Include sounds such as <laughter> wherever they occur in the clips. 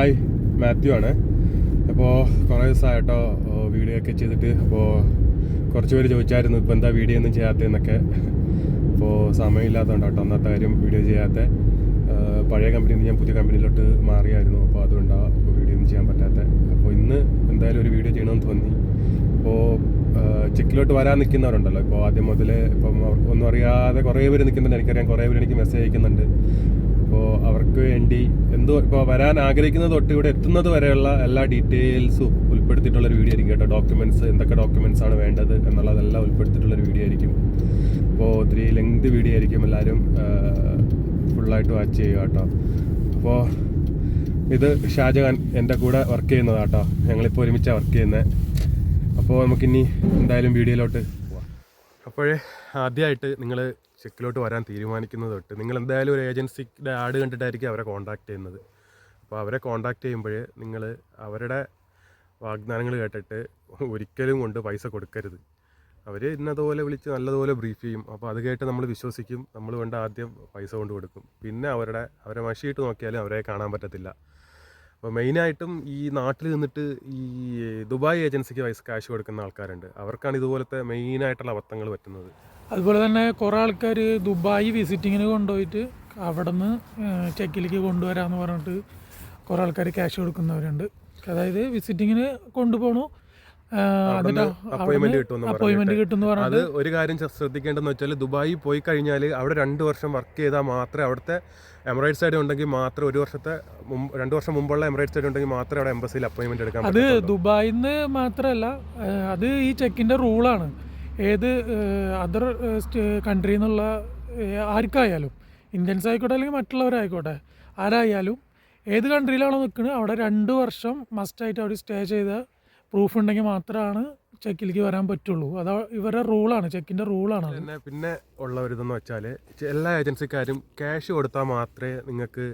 Hi Mathew ആണ്. അപ്പോൾ കുറേ ദിവസമായിട്ടോ വീഡിയോ ഒക്കെ ചെയ്തിട്ട് അപ്പോൾ കുറച്ച് പേര് ചോദിച്ചായിരുന്നു ഇപ്പോൾ എന്താ വീഡിയോ ഒന്നും ചെയ്യാത്തതെന്നൊക്കെ അപ്പോൾ സമയമില്ലാത്തതുകൊണ്ട് കേട്ടോ അന്നത്തെ കാര്യം വീഡിയോ ചെയ്യാത്ത. പഴയ കമ്പനിയിൽ നിന്ന് ഞാൻ പുതിയ കമ്പനിയിലോട്ട് മാറിയായിരുന്നു. അപ്പോൾ അതുകൊണ്ടാണ് ഇപ്പോൾ വീഡിയോ ഒന്നും ചെയ്യാൻ പറ്റാത്ത. അപ്പോൾ ഇന്ന് എന്തായാലും ഒരു വീഡിയോ ചെയ്യണമെന്ന് തോന്നി. അപ്പോൾ ചെക്കിലോട്ട് വരാൻ നിൽക്കുന്നവരുണ്ടല്ലോ ഇപ്പോൾ ആദ്യം മുതൽ ഇപ്പം ഒന്നും അറിയാതെ കുറേ പേര് നിൽക്കുന്നുണ്ട് എനിക്കറിയാം കുറേ പേര് എനിക്ക് മെസ്സേജ് അയക്കുന്നുണ്ട്. അപ്പോൾ അവർക്ക് വേണ്ടി എന്തോ ഇപ്പോൾ വരാൻ ആഗ്രഹിക്കുന്നത് തൊട്ട് ഇവിടെ എത്തുന്നത് വരെയുള്ള എല്ലാ ഡീറ്റെയിൽസും ഉൾപ്പെടുത്തിയിട്ടുള്ള ഒരു വീഡിയോ ആയിരിക്കും കേട്ടോ. ഡോക്യുമെന്റ്സ് എന്തൊക്കെ ഡോക്യുമെന്റ്സ് ആണ് വേണ്ടത് എന്നുള്ളതെല്ലാം ഉൾപ്പെടുത്തിയിട്ടുള്ളൊരു വീഡിയോ ആയിരിക്കും. അപ്പോൾ ഒത്തിരി ലെങ്ത് വീഡിയോ ആയിരിക്കും എല്ലാവരും ഫുള്ളായിട്ട് വാച്ച് ചെയ്യുക കേട്ടോ. അപ്പോൾ ഇത് ഷാജഹാൻ എന്റെ കൂടെ വർക്ക് ചെയ്യുന്നതാട്ടോ ഞങ്ങളിപ്പോൾ ഒരുമിച്ചാണ് വർക്ക് ചെയ്യുന്നത് അപ്പോൾ നമുക്കിനി എന്തായാലും വീഡിയോയിലോട്ട് അപ്പോഴേ ആദ്യമായിട്ട് നിങ്ങൾ ചെക്കിലോട്ട് വരാൻ തീരുമാനിക്കുന്നത് തൊട്ട് നിങ്ങൾ എന്തായാലും ഒരു ഏജൻസിയുടെ ആഡ് കണ്ടിട്ടായിരിക്കും അവരെ കോൺടാക്ട് ചെയ്യുന്നത്. അപ്പോൾ അവരെ കോൺടാക്ട് ചെയ്യുമ്പോൾ നിങ്ങൾ അവരുടെ വാഗ്ദാനങ്ങൾ കേട്ടിട്ട് ഒരിക്കലും കൊണ്ട് പൈസ കൊടുക്കരുത്. അവർ ഇന്നതുപോലെ വിളിച്ച് നല്ലതുപോലെ ബ്രീഫ് ചെയ്യും. അപ്പോൾ അത് കേട്ട് നമ്മൾ വിശ്വസിക്കും. നമ്മൾ കൊണ്ട് ആദ്യം പൈസ കൊണ്ട് കൊടുക്കും. പിന്നെ അവരുടെ അവരെ മഷിയിട്ട് നോക്കിയാലും അവരെ കാണാൻ പറ്റത്തില്ല. അപ്പോൾ മെയിനായിട്ടും ഈ നാട്ടിൽ നിന്നിട്ട് ഈ ദുബായ് ഏജൻസിക്ക് വൈസ് കാശ് കൊടുക്കുന്ന ആൾക്കാരുണ്ട്. അവർക്കാണ് ഇതുപോലത്തെ മെയിനായിട്ടുള്ള അബദ്ധങ്ങൾ പറ്റുന്നത്. അതുപോലെ തന്നെ കുറേ ആൾക്കാർ ദുബായ് വിസിറ്റിങ്ങിന് കൊണ്ടുപോയിട്ട് അവിടെ നിന്ന് ചെക്കിലേക്ക് കൊണ്ടുവരാമെന്ന് പറഞ്ഞിട്ട് കുറേ ആൾക്കാർ ക്യാഷ് കൊടുക്കുന്നവരുണ്ട്. അതായത് വിസിറ്റിങ്ങിന് കൊണ്ടുപോകണു ആ, കിട്ടും അത് ഒരു കാര്യം ശ്രദ്ധിക്കേണ്ടതെന്ന് വെച്ചാൽ ദുബായി പോയി കഴിഞ്ഞാൽ അവിടെ രണ്ട് വർഷം വർക്ക് ചെയ്താൽ മാത്രമേ അവിടുത്തെ എമിറേറ്റ്സ് സൈഡ് ഉണ്ടെങ്കിൽ മാത്രം ഒരു വർഷത്തെ രണ്ടു വർഷം മുമ്പുള്ള എമിറേറ്റ്സ് സൈഡ് ഉണ്ടെങ്കിൽ മാത്രമേ അവിടെ എംബസിയിൽ അപ്പോയിന്റ്മെന്റ് എടുക്കാൻ അത് ദുബായിൽ നിന്ന് മാത്രമല്ല അത് ഈ ചെക്കിന്റെ റൂളാണ് ഏത് അതർ കൺട്രിയിൽ നിന്നുള്ള ഏ, ആർക്കായാലും ഇന്ത്യൻസ് ആയിക്കോട്ടെ അല്ലെങ്കിൽ മറ്റുള്ളവരായിക്കോട്ടെ ആരായാലും ഏത് കൺട്രിയിലാണോ നിൽക്കുന്നത് അവിടെ രണ്ട് വർഷം മസ്റ്റായിട്ട് അവർ സ്റ്റേ ചെയ്ത പ്രൂഫ് ഉണ്ടെങ്കിൽ മാത്രമാണ് ചെക്കിലേക്ക് വരാൻ പറ്റുള്ളൂ. അത് ഇവരുടെ റൂളാണ് ചെക്കിന്റെ റൂളാണ് പിന്നെ പിന്നെ ഉള്ള ഒരു ഇതെന്ന് വെച്ചാൽ എല്ലാ ഏജൻസിക്കാരും ക്യാഷ് കൊടുത്താൽ മാത്രമേ നിങ്ങൾക്ക്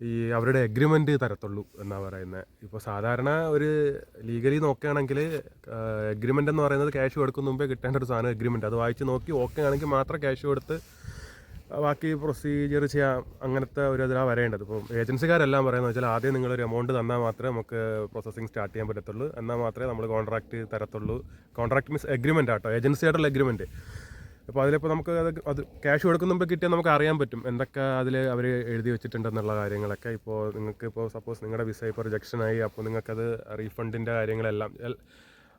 ഈ അവരുടെ എഗ്രിമെന്റ് തരത്തുള്ളൂ എന്നാണ് പറയുന്നത് ഇപ്പോൾ സാധാരണ ഒരു ലീഗലി നോക്കുകയാണെങ്കിൽ എഗ്രിമെന്റ് എന്ന് പറയുന്നത് ക്യാഷ് കൊടുക്കുന്ന മുമ്പേ കിട്ടേണ്ട ഒരു സാധനം എഗ്രിമെന്റ് അത് വായിച്ച് നോക്കി ഓക്കെ ആണെങ്കിൽ മാത്രം ക്യാഷ് കൊടുത്ത് ബാക്കി പ്രൊസീജിയർ ചെയ്യാം അങ്ങനത്തെ ഒരു ഇതിലാണ് വരേണ്ടത്. ഇപ്പം ഏജൻസിക്കാരെല്ലാം പറയുന്നത് വെച്ചാൽ ആദ്യം നിങ്ങളൊരു എമൗണ്ട് തന്നാൽ മാത്രമേ നമുക്ക് പ്രോസസ്സിങ് സ്റ്റാർട്ട് ചെയ്യാൻ പറ്റത്തുള്ളൂ. എന്നാൽ മാത്രമേ നമ്മൾ കോൺട്രാക്റ്റ് തരത്തുള്ളൂ. കോൺട്രാക്ട് മീൻസ് എഗ്രിമെന്റ് ആട്ടോ. ഏജൻസി ആയിട്ടുള്ള എഗ്രിമെന്റ് അപ്പോൾ അതിലിപ്പോൾ നമുക്ക് അത് അത് ക്യാഷ് കൊടുക്കുമ്പോൾ കിട്ടിയാൽ നമുക്ക് അറിയാൻ പറ്റും. എന്തൊക്കെ അതിൽ അവർ എഴുതി വെച്ചിട്ടുണ്ടെന്നുള്ള കാര്യങ്ങളൊക്കെ. ഇപ്പോൾ നിങ്ങൾക്ക് ഇപ്പോൾ സപ്പോസ് നിങ്ങളുടെ വിസ ഇപ്പോൾ റിജക്ഷൻ ആയി. അപ്പോൾ നിങ്ങൾക്കത് റീഫണ്ടിന്റെ കാര്യങ്ങളെല്ലാം.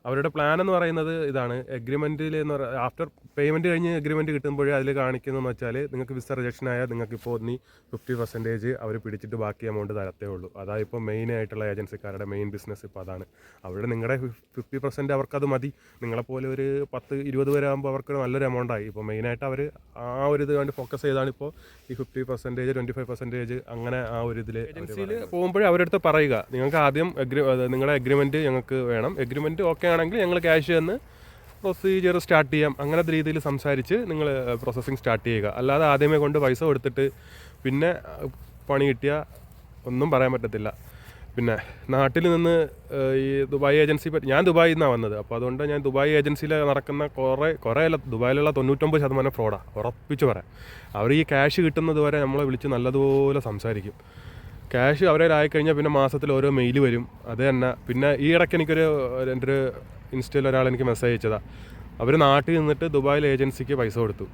അവരുടെ പ്ലാൻ എന്ന് പറയുന്നത് ഇതാണ്. എഗ്രിമെന്റിൽ എന്ന് പറയുക ആഫ്റ്റർ പേയ്മെന്റ് കഴിഞ്ഞ് എഗ്രിമെന്റ് കിട്ടുമ്പോഴേ അതിൽ കാണിക്കുന്നതെന്ന് വെച്ചാൽ നിങ്ങൾക്ക് വിസ റിജക്ഷൻ ആയാൽ നിങ്ങൾക്ക് ഇപ്പോൾ നീ ഫിഫ്റ്റി പെർസെന്റേജ് അവർ പിടിച്ചിട്ട് ബാക്കി എമൗണ്ട് തരത്തേ ഉള്ളൂ. അതായത് ഇപ്പോൾ മെയിൻ ആയിട്ടുള്ള ഏജൻസിക്കാരുടെ മെയിൻ ബിസിനസ് ഇപ്പോൾ അതാണ്. അവിടെ നിങ്ങളുടെ ഫിഫ്റ്റി പെർസെന്റ് അവർക്കത് മതി. നിങ്ങളെപ്പോലെ ഒരു പത്ത് ഇരുപത് വരെ ആകുമ്പോൾ അവർക്ക് നല്ലൊരു എമൗണ്ട് ആയി. ഇപ്പോൾ മെയിനായിട്ട് അവർ ആ ഒരു ഇത് കണ്ട് ഫോക്കസ് ചെയ്താണ് ഇപ്പോൾ ഈ fifty percentage twenty five percentage അങ്ങനെ ആ ഒരു ഇതിൽ ഏജൻസിയിൽ പോകുമ്പോഴേ അവരടുത്ത് പറയുക നിങ്ങൾക്ക് ആദ്യം അഗ്രി നിങ്ങളുടെ എഗ്രിമെന്റ് ഞങ്ങൾക്ക് വേണം. എഗ്രിമെന്റ് ഓക്കെ ആണെങ്കിൽ ഞങ്ങൾ ക്യാഷ് തന്ന് പ്രൊസീജിയർ സ്റ്റാർട്ട് ചെയ്യാം. അങ്ങനത്തെ രീതിയിൽ സംസാരിച്ച് നിങ്ങൾ പ്രോസസ്സിങ് സ്റ്റാർട്ട് ചെയ്യുക. അല്ലാതെ ആദ്യമേ കൊണ്ട് പൈസ കൊടുത്തിട്ട് പിന്നെ പണി കിട്ടിയാൽ ഒന്നും പറയാൻ പറ്റത്തില്ല. പിന്നെ നാട്ടിൽ നിന്ന് ഈ ദുബായ് ഏജൻസി ഞാൻ ദുബായിൽ നിന്നാണ് വന്നത്. അപ്പോൾ അതുകൊണ്ട് ഞാൻ ദുബായ് ഏജൻസിയിൽ നടക്കുന്ന കുറേ കുറേ അല്ല ദുബായിലുള്ള തൊണ്ണൂറ്റൊമ്പത് ശതമാനം ഫ്രോഡാണ് ഉറപ്പിച്ച് പറയാം. അവർ ഈ ക്യാഷ് കിട്ടുന്നത് വരെ നമ്മളെ വിളിച്ച് നല്ലതുപോലെ സംസാരിക്കും. ക്യാഷ് അവരെ ആയിക്കഴിഞ്ഞാൽ പിന്നെ മാസത്തിൽ ഓരോ മെയിൽ വരും. അത് തന്നെ. പിന്നെ ഈ ഇടയ്ക്ക് എനിക്കൊരു എന്റെ ഒരു ഇൻസ്റ്റയിൽ ഒരാൾ എനിക്ക് മെസ്സേജ് അയച്ചതാണ് അവർ നാട്ടിൽ നിന്നിട്ട് ദുബായിൽ ഏജൻസിക്ക് പൈസ കൊടുത്തു.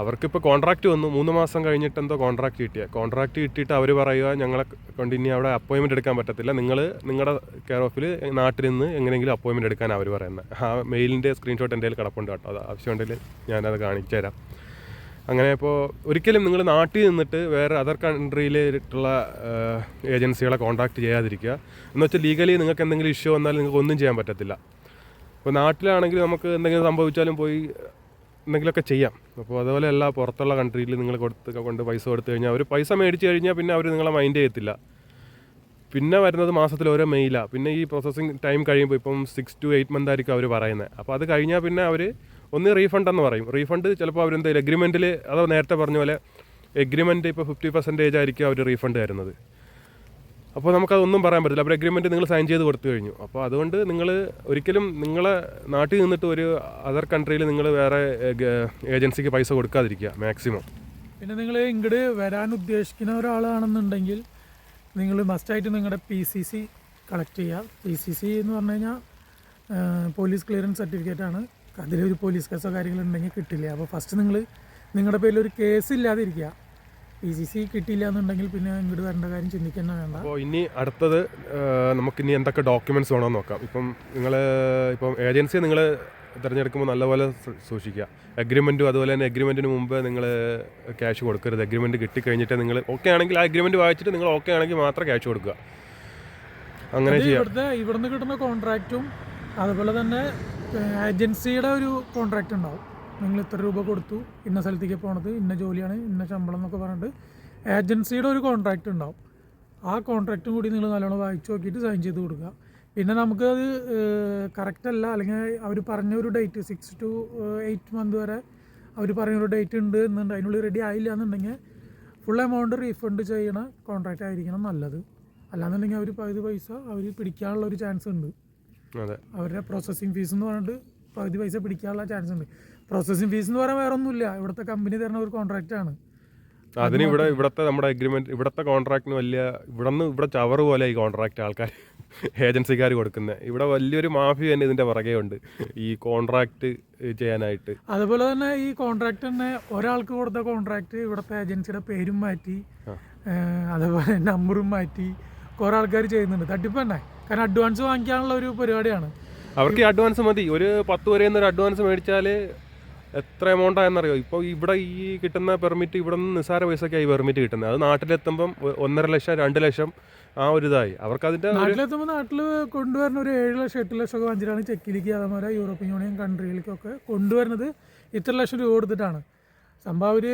അവർക്കിപ്പോൾ കോൺട്രാക്റ്റ് വന്നു. മൂന്ന് മാസം കഴിഞ്ഞിട്ട് എന്തോ കോൺട്രാക്റ്റ് കിട്ടിയ. കോൺട്രാക്റ്റ് കിട്ടിയിട്ട് അവർ പറയുക ഞങ്ങളെ കൊണ്ട് ഇനി അവിടെ അപ്പോയിൻമെന്റ് എടുക്കാൻ പറ്റത്തില്ല. നിങ്ങൾ നിങ്ങളുടെ കെയർ ഓഫിൽ നാട്ടിൽ നിന്ന് എങ്ങനെയെങ്കിലും അപ്പോയിൻമെന്റ് എടുക്കാൻ അവർ പറയുന്നത് ആ മെയിലിന്റെ സ്ക്രീൻഷോട്ട് എന്റെ കയ്യിൽ കിടപ്പുണ്ട് കേട്ടോ. അത് ആവശ്യമുണ്ടെങ്കിൽ ഞാനത് കാണിച്ചു തരാം അങ്ങനെ ഇപ്പോൾ ഒരിക്കലും നിങ്ങൾ നാട്ടിൽ നിന്നിട്ട് വേറെ അതർ കൺട്രിയിലിട്ടുള്ള ഏജൻസികളെ കോൺടാക്ട് ചെയ്യാതിരിക്കുക. എന്ന് വെച്ചാൽ ലീഗലി നിങ്ങൾക്ക് എന്തെങ്കിലും ഇഷ്യൂ വന്നാൽ നിങ്ങൾക്ക് ഒന്നും ചെയ്യാൻ പറ്റത്തില്ല. ഇപ്പോൾ നാട്ടിലാണെങ്കിൽ നമുക്ക് എന്തെങ്കിലും സംഭവിച്ചാലും പോയി എന്തെങ്കിലുമൊക്കെ ചെയ്യാം. അപ്പോൾ അതുപോലെ അല്ല പുറത്തുള്ള കൺട്രിയിൽ നിങ്ങൾ കൊടുത്ത് കൊണ്ട് പൈസ കൊടുത്തു കഴിഞ്ഞാൽ അവർ പൈസ മേടിച്ച് കഴിഞ്ഞാൽ പിന്നെ അവർ നിങ്ങളെ മൈൻഡ് ചെയ്യത്തില്ല. പിന്നെ വരുന്നത് മാസത്തിൽ ഓരോ മെയിലാണ് പിന്നെ ഈ പ്രോസസ്സിങ് ടൈം കഴിയുമ്പോൾ ഇപ്പം സിക്സ് ടു എയ്റ്റ് മന്ത് ആയിരിക്കും അവർ പറയുന്നത്. അപ്പോൾ അത് കഴിഞ്ഞാൽ പിന്നെ അവർ ഒന്ന് റീഫണ്ട് എന്ന് പറയും. റീഫണ്ട് ചിലപ്പോൾ അവരെന്തെങ്കിലും എഗ്രിമെന്റിൽ അത് നേരത്തെ പറഞ്ഞ പോലെ എഗ്രിമെന്റ് ഇപ്പോൾ ഫിഫ്റ്റി പെർസെന്റേജ് ആയിരിക്കും അവർ റീഫണ്ട് തരുന്നത്. അപ്പോൾ നമുക്കതൊന്നും പറയാൻ പറ്റില്ല അപ്പോൾ എഗ്രിമെന്റ് നിങ്ങൾ സൈൻ ചെയ്ത് കൊടുത്തു കഴിഞ്ഞു. അപ്പോൾ അതുകൊണ്ട് നിങ്ങൾ ഒരിക്കലും നിങ്ങളെ നാട്ടിൽ നിന്നിട്ട് ഒരു അതർ കൺട്രിയിൽ നിങ്ങൾ വേറെ ഏജൻസിക്ക് പൈസ കൊടുക്കാതിരിക്കുക മാക്സിമം പിന്നെ നിങ്ങൾ ഇങ്ങോട്ട് വരാൻ ഉദ്ദേശിക്കുന്ന ഒരാളാണെന്നുണ്ടെങ്കിൽ നിങ്ങൾ മസ്റ്റായിട്ട് നിങ്ങളുടെ പി സി സി കളക്ട് ചെയ്യുക. പി സി സി എന്ന് പറഞ്ഞു കഴിഞ്ഞാൽ പോലീസ് ക്ലിയറൻസ് സർട്ടിഫിക്കറ്റ് ആണ്. അതിലൊരു പോലീസ് കേസോ കാര്യങ്ങളുണ്ടെങ്കിൽ കിട്ടില്ല? അപ്പോൾ ഫസ്റ്റ് നിങ്ങൾ നിങ്ങളുടെ പേരിൽ ഒരു കേസ് ഇല്ലാതിരിക്കുക. പി സി സി കിട്ടിയില്ല എന്നുണ്ടെങ്കിൽ പിന്നെ ഇങ്ങോട്ട് വരേണ്ട കാര്യം ചിന്തിക്കുന്ന വേണ്ട. അപ്പോൾ ഇനി അടുത്തത് നമുക്ക് ഇനി എന്തൊക്കെ ഡോക്യുമെന്റ്സ് വേണമെന്ന് നോക്കാം. ഇപ്പം നിങ്ങൾ ഇപ്പം ഏജൻസിയെ നിങ്ങൾ തിരഞ്ഞെടുക്കുമ്പോൾ നല്ലപോലെ സൂക്ഷിക്കുക. അഗ്രിമെന്റും അതുപോലെ തന്നെ അഗ്രിമെന്റിന് മുമ്പ് നിങ്ങൾ ക്യാഷ് കൊടുക്കരുത്. അഗ്രിമെന്റ് കിട്ടിക്കഴിഞ്ഞിട്ട് നിങ്ങൾ ഓക്കെ ആണെങ്കിൽ ആ അഗ്രിമെന്റ് വായിച്ചിട്ട് നിങ്ങൾ ഓക്കെ ആണെങ്കിൽ മാത്രം ക്യാഷ് കൊടുക്കുക. അങ്ങനെ ചെയ്യാം. ഇവിടുത്തെ ഇവിടുന്ന് കിട്ടുന്ന കോൺട്രാക്റ്റും അതുപോലെ തന്നെ ഏജൻസിയുടെ ഒരു കോൺട്രാക്റ്റ് ഉണ്ടാവും. നിങ്ങൾ ഇത്ര രൂപ കൊടുത്തു ഇന്ന സ്ഥലത്തേക്ക് പോണത് ഇന്ന ജോലിയാണ് ഇന്ന ശമ്പളം എന്നൊക്കെ പറഞ്ഞിട്ട് ഏജൻസിയുടെ ഒരു കോൺട്രാക്റ്റ് ഉണ്ടാവും. ആ കോൺട്രാക്റ്റും കൂടി നിങ്ങൾ നല്ലോണം വായിച്ചു നോക്കിയിട്ട് സൈൻ ചെയ്ത് കൊടുക്കുക. പിന്നെ നമുക്കത് കറക്റ്റ് അല്ല. അല്ലെങ്കിൽ അവർ പറഞ്ഞ ഒരു date six to eight month വരെ അവർ പറഞ്ഞൊരു ഡേറ്റ് ഉണ്ട് എന്നുണ്ട് അതിനുള്ളിൽ റെഡി ആയില്ല എന്നുണ്ടെങ്കിൽ ഫുൾ എമൗണ്ട് റീഫണ്ട് ചെയ്യണ കോൺട്രാക്റ്റ് ആയിരിക്കണം നല്ലത്. അല്ലാന്നുണ്ടെങ്കിൽ അവർ പകുതി പൈസ അവർ പിടിക്കാനുള്ള ഒരു ചാൻസ് ഉണ്ട്. അവരുടെ പ്രോസസ്സിങ് ഫീസ് എന്ന് പറഞ്ഞിട്ട് പകുതി പൈസ പിടിക്കാനുള്ള ചാൻസ് ഉണ്ട്. പ്രോസസ്സിങ് ഫീസ് എന്ന് പറയാൻ വേറെ ഒന്നുമില്ല ഇവിടുത്തെ കമ്പനി തരുന്ന ഒരു കോൺട്രാക്റ്റ് ആണ്. അതിന് ഇവിടെ ഇവിടുത്തെ നമ്മുടെ അഗ്രിമെന്റ് ഇവിടുത്തെ കോൺട്രാക്റ്റിന് വലിയ ഇവിടെ നിന്ന് ഇവിടെ ചവറ് പോലെ ഈ കോൺട്രാക്റ്റ് ആൾക്കാർ ഏജൻസിക്കാർ കൊടുക്കുന്നത് ഇവിടെ വലിയൊരു മാഫിയ തന്നെ ഇതിന്റെ പുറകെ ഉണ്ട്. ഈ കോൺട്രാക്ട് ചെയ്യാനായിട്ട്. അതുപോലെ തന്നെ ഈ കോൺട്രാക്ട് തന്നെ ഒരാൾക്ക് കൊടുത്ത കോൺട്രാക്ട് ഇവിടുത്തെ ഏജൻസിയുടെ പേരും മാറ്റി അതുപോലെ നമ്പറും മാറ്റി കുറേ ആൾക്കാർ ചെയ്യുന്നുണ്ട്. തട്ടിപ്പ് തന്നെ. കാരണം അഡ്വാൻസ് വാങ്ങിക്കാനുള്ള ഒരു പരിപാടിയാണ്. അവർക്ക് ഈ അഡ്വാൻസ് മതി. ഒരു പത്ത് വരെ ഒരു അഡ്വാൻസ് മേടിച്ചാൽ എത്ര എമൗണ്ട് ആയെന്നറിയോ? ഇപ്പോൾ ഇവിടെ ഈ കിട്ടുന്ന പെർമിറ്റ് ഇവിടെ നിന്ന് നിസ്സാര പൈസക്കായി പെർമിറ്റ് കിട്ടുന്നത്. അത് നാട്ടിലെത്തുമ്പം ഒന്നര ലക്ഷം രണ്ട് ലക്ഷം ആ ഒരു ഇതായി. അവർക്ക് അതിന്റെ നാട്ടിലെത്തുമ്പോൾ നാട്ടിൽ കൊണ്ടുവരുന്ന ഒരു ഏഴ് ലക്ഷം എട്ട് ലക്ഷം ഒക്കെ വാങ്ങിച്ചിട്ടാണ് ചെക്കിലേക്ക് അതേപോലെ യൂറോപ്യൻ യൂണിയൻ കൺട്രിയിലേക്കൊക്കെ കൊണ്ടുവരുന്നത്. ഇത്ര ലക്ഷം രൂപ കൊടുത്തിട്ടാണ്. സംഭവം അവർ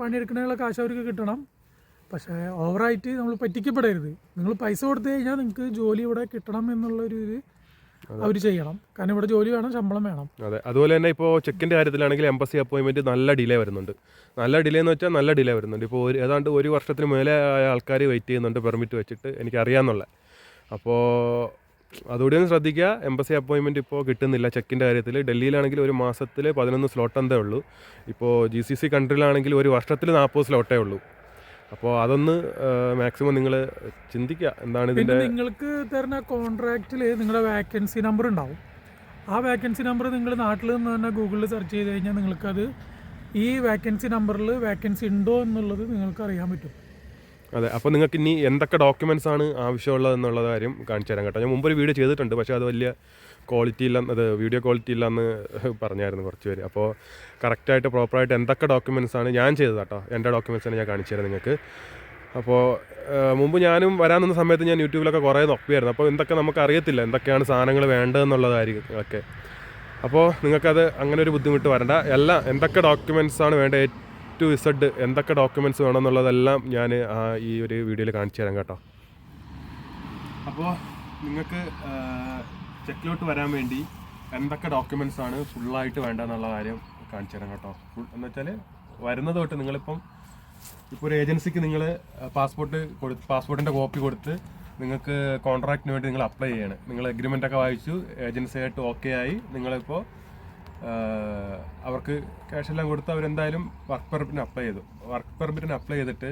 പണിയെടുക്കണതിനുള്ള കാശ് അവർക്ക് കിട്ടണം. പക്ഷേ ഓവറായിട്ട് നമ്മൾ പറ്റിക്കപ്പെടരുത്. നിങ്ങൾ പൈസ കൊടുത്തു കഴിഞ്ഞാൽ നിങ്ങൾക്ക് ജോലി ഇവിടെ കിട്ടണം എന്നുള്ള ഒരു ഇത് അവർ ചെയ്യണം. കാരണം ഇവിടെ ജോലി വേണം ശമ്പളം വേണം. അതെ. അതുപോലെ തന്നെ ഇപ്പോൾ ചെക്കിന്റെ കാര്യത്തിലാണെങ്കിൽ എംബസി അപ്പോയിൻമെന്റ് നല്ല ഡിലേ വരുന്നുണ്ട്. നല്ല ഡിലേ എന്ന് വെച്ചാൽ നല്ല ഡിലേ വരുന്നുണ്ട്. ഇപ്പോൾ ഒരു ഏതാണ്ട് ഒരു വർഷത്തിന് മേലെ ആൾക്കാർ വെയിറ്റ് ചെയ്യുന്നുണ്ട് പെർമിറ്റ് വെച്ചിട്ട് എനിക്കറിയാമെന്നുള്ള. അപ്പോൾ അതുകൂടി ഒന്ന് ശ്രദ്ധിക്കുക. എംബസി അപ്പോയിൻമെന്റ് ഇപ്പോൾ കിട്ടുന്നില്ല ചെക്കിന്റെ കാര്യത്തിൽ. ഡൽഹിയിലാണെങ്കിൽ ഒരു മാസത്തിൽ പതിനൊന്ന് സ്ലോട്ട് എന്തേ ഉള്ളൂ. ഇപ്പോൾ ജി സി സി കൺട്രിയിലാണെങ്കിൽ ഒരു വർഷത്തിൽ നാൽപ്പത് സ്ലോട്ടേ ഉള്ളൂ. അപ്പോൾ അതൊന്ന് മാക്സിമം നിങ്ങൾ ചിന്തിക്കുക എന്താണ് ഇതിന്റെ നിങ്ങൾക്ക് തരുന്ന കോൺട്രാക്റ്റിൽ നിങ്ങളുടെ വാക്കൻസി നമ്പർ ഉണ്ടാവും. ആ വാക്കൻസി നമ്പർ നിങ്ങൾ നാട്ടിൽ നിന്ന് തന്നെ ഗൂഗിളിൽ സെർച്ച് ചെയ്ത് കഴിഞ്ഞാൽ നിങ്ങൾക്കത് ഈ വാക്കൻസി നമ്പറിൽ വാക്കൻസി ഉണ്ടോ എന്നുള്ളത് നിങ്ങൾക്ക് അറിയാൻ പറ്റും. അതെ അപ്പോൾ നിങ്ങൾക്ക് ഇനി എന്തൊക്കെ ഡോക്യുമെന്റ്സ് ആണ് ആവശ്യമുള്ളത് എന്നുള്ള കാര്യം കാണിച്ചു തരാം കേട്ടോ. ഞാൻ മുമ്പ് ഒരു വീഡിയോ ചെയ്തിട്ടുണ്ട് പക്ഷേ അത് വലിയ ക്വാളിറ്റി ഇല്ല അത് വീഡിയോ ക്വാളിറ്റി ഇല്ലെന്ന് പറഞ്ഞായിരുന്നു കുറച്ച് പേര്. അപ്പോൾ കറക്റ്റായിട്ട് പ്രോപ്പറായിട്ട് എന്തൊക്കെ ഡോക്യുമെന്റ്സ് ആണ് ഞാൻ ചെയ്തത് കേട്ടോ. എന്റെ ഡോക്യുമെൻസ് ആണ് ഞാൻ കാണിച്ചു തരാം നിങ്ങൾക്ക്. അപ്പോൾ മുമ്പ് ഞാനും വരാൻ നിന്ന സമയത്ത് ഞാൻ യൂട്യൂബിലൊക്കെ കുറേ നോക്കിയായിരുന്നു. അപ്പോൾ എന്തൊക്കെ നമുക്ക് അറിയത്തില്ല. എന്തൊക്കെയാണ് സാധനങ്ങൾ വേണ്ടതെന്നുള്ളതായിരിക്കും ഒക്കെ. അപ്പോൾ നിങ്ങൾക്കത് അങ്ങനെ ഒരു ബുദ്ധിമുട്ട് വരണ്ട. എല്ലാം എന്തൊക്കെ ഡോക്യുമെന്റ്സ് ആണ് വേണ്ട എ ടു ഇസഡ് എന്തൊക്കെ ഡോക്യുമെന്റ്സ് വേണമെന്നുള്ളതെല്ലാം ഞാൻ ഈ ഒരു വീഡിയോയിൽ കാണിച്ചു തരാം കേട്ടോ. അപ്പോൾ നിങ്ങൾക്ക് ചെക്കിലോട്ട് വരാൻ വേണ്ടി എന്തൊക്കെ ഡോക്യുമെന്റ്സ് ആണ് ഫുള്ളായിട്ട് വേണ്ടതെന്നുള്ള കാര്യം കാണിച്ചു തരാം കേട്ടോ. ഫുൾ എന്ന് വെച്ചാൽ വരുന്നത് തൊട്ട് നിങ്ങളിപ്പം ഇപ്പോൾ ഒരു ഏജൻസിക്ക് നിങ്ങൾ പാസ്പോർട്ട് കൊടുത്ത് പാസ്പോർട്ടിന്റെ കോപ്പി കൊടുത്ത് നിങ്ങൾക്ക് കോൺട്രാക്റ്റിന് വേണ്ടി നിങ്ങൾ അപ്ലൈ ചെയ്യണം. നിങ്ങൾ എഗ്രിമെന്റ് ഒക്കെ വായിച്ചു ഏജൻസിയായിട്ട് ഓക്കെ ആയി നിങ്ങളിപ്പോൾ അവർക്ക് ക്യാഷ് എല്ലാം കൊടുത്ത് അവരെന്തായാലും വർക്ക് പെർമിറ്റിന് അപ്ലൈ ചെയ്തു. വർക്ക് പെർമിറ്റിന് അപ്ലൈ ചെയ്തിട്ട്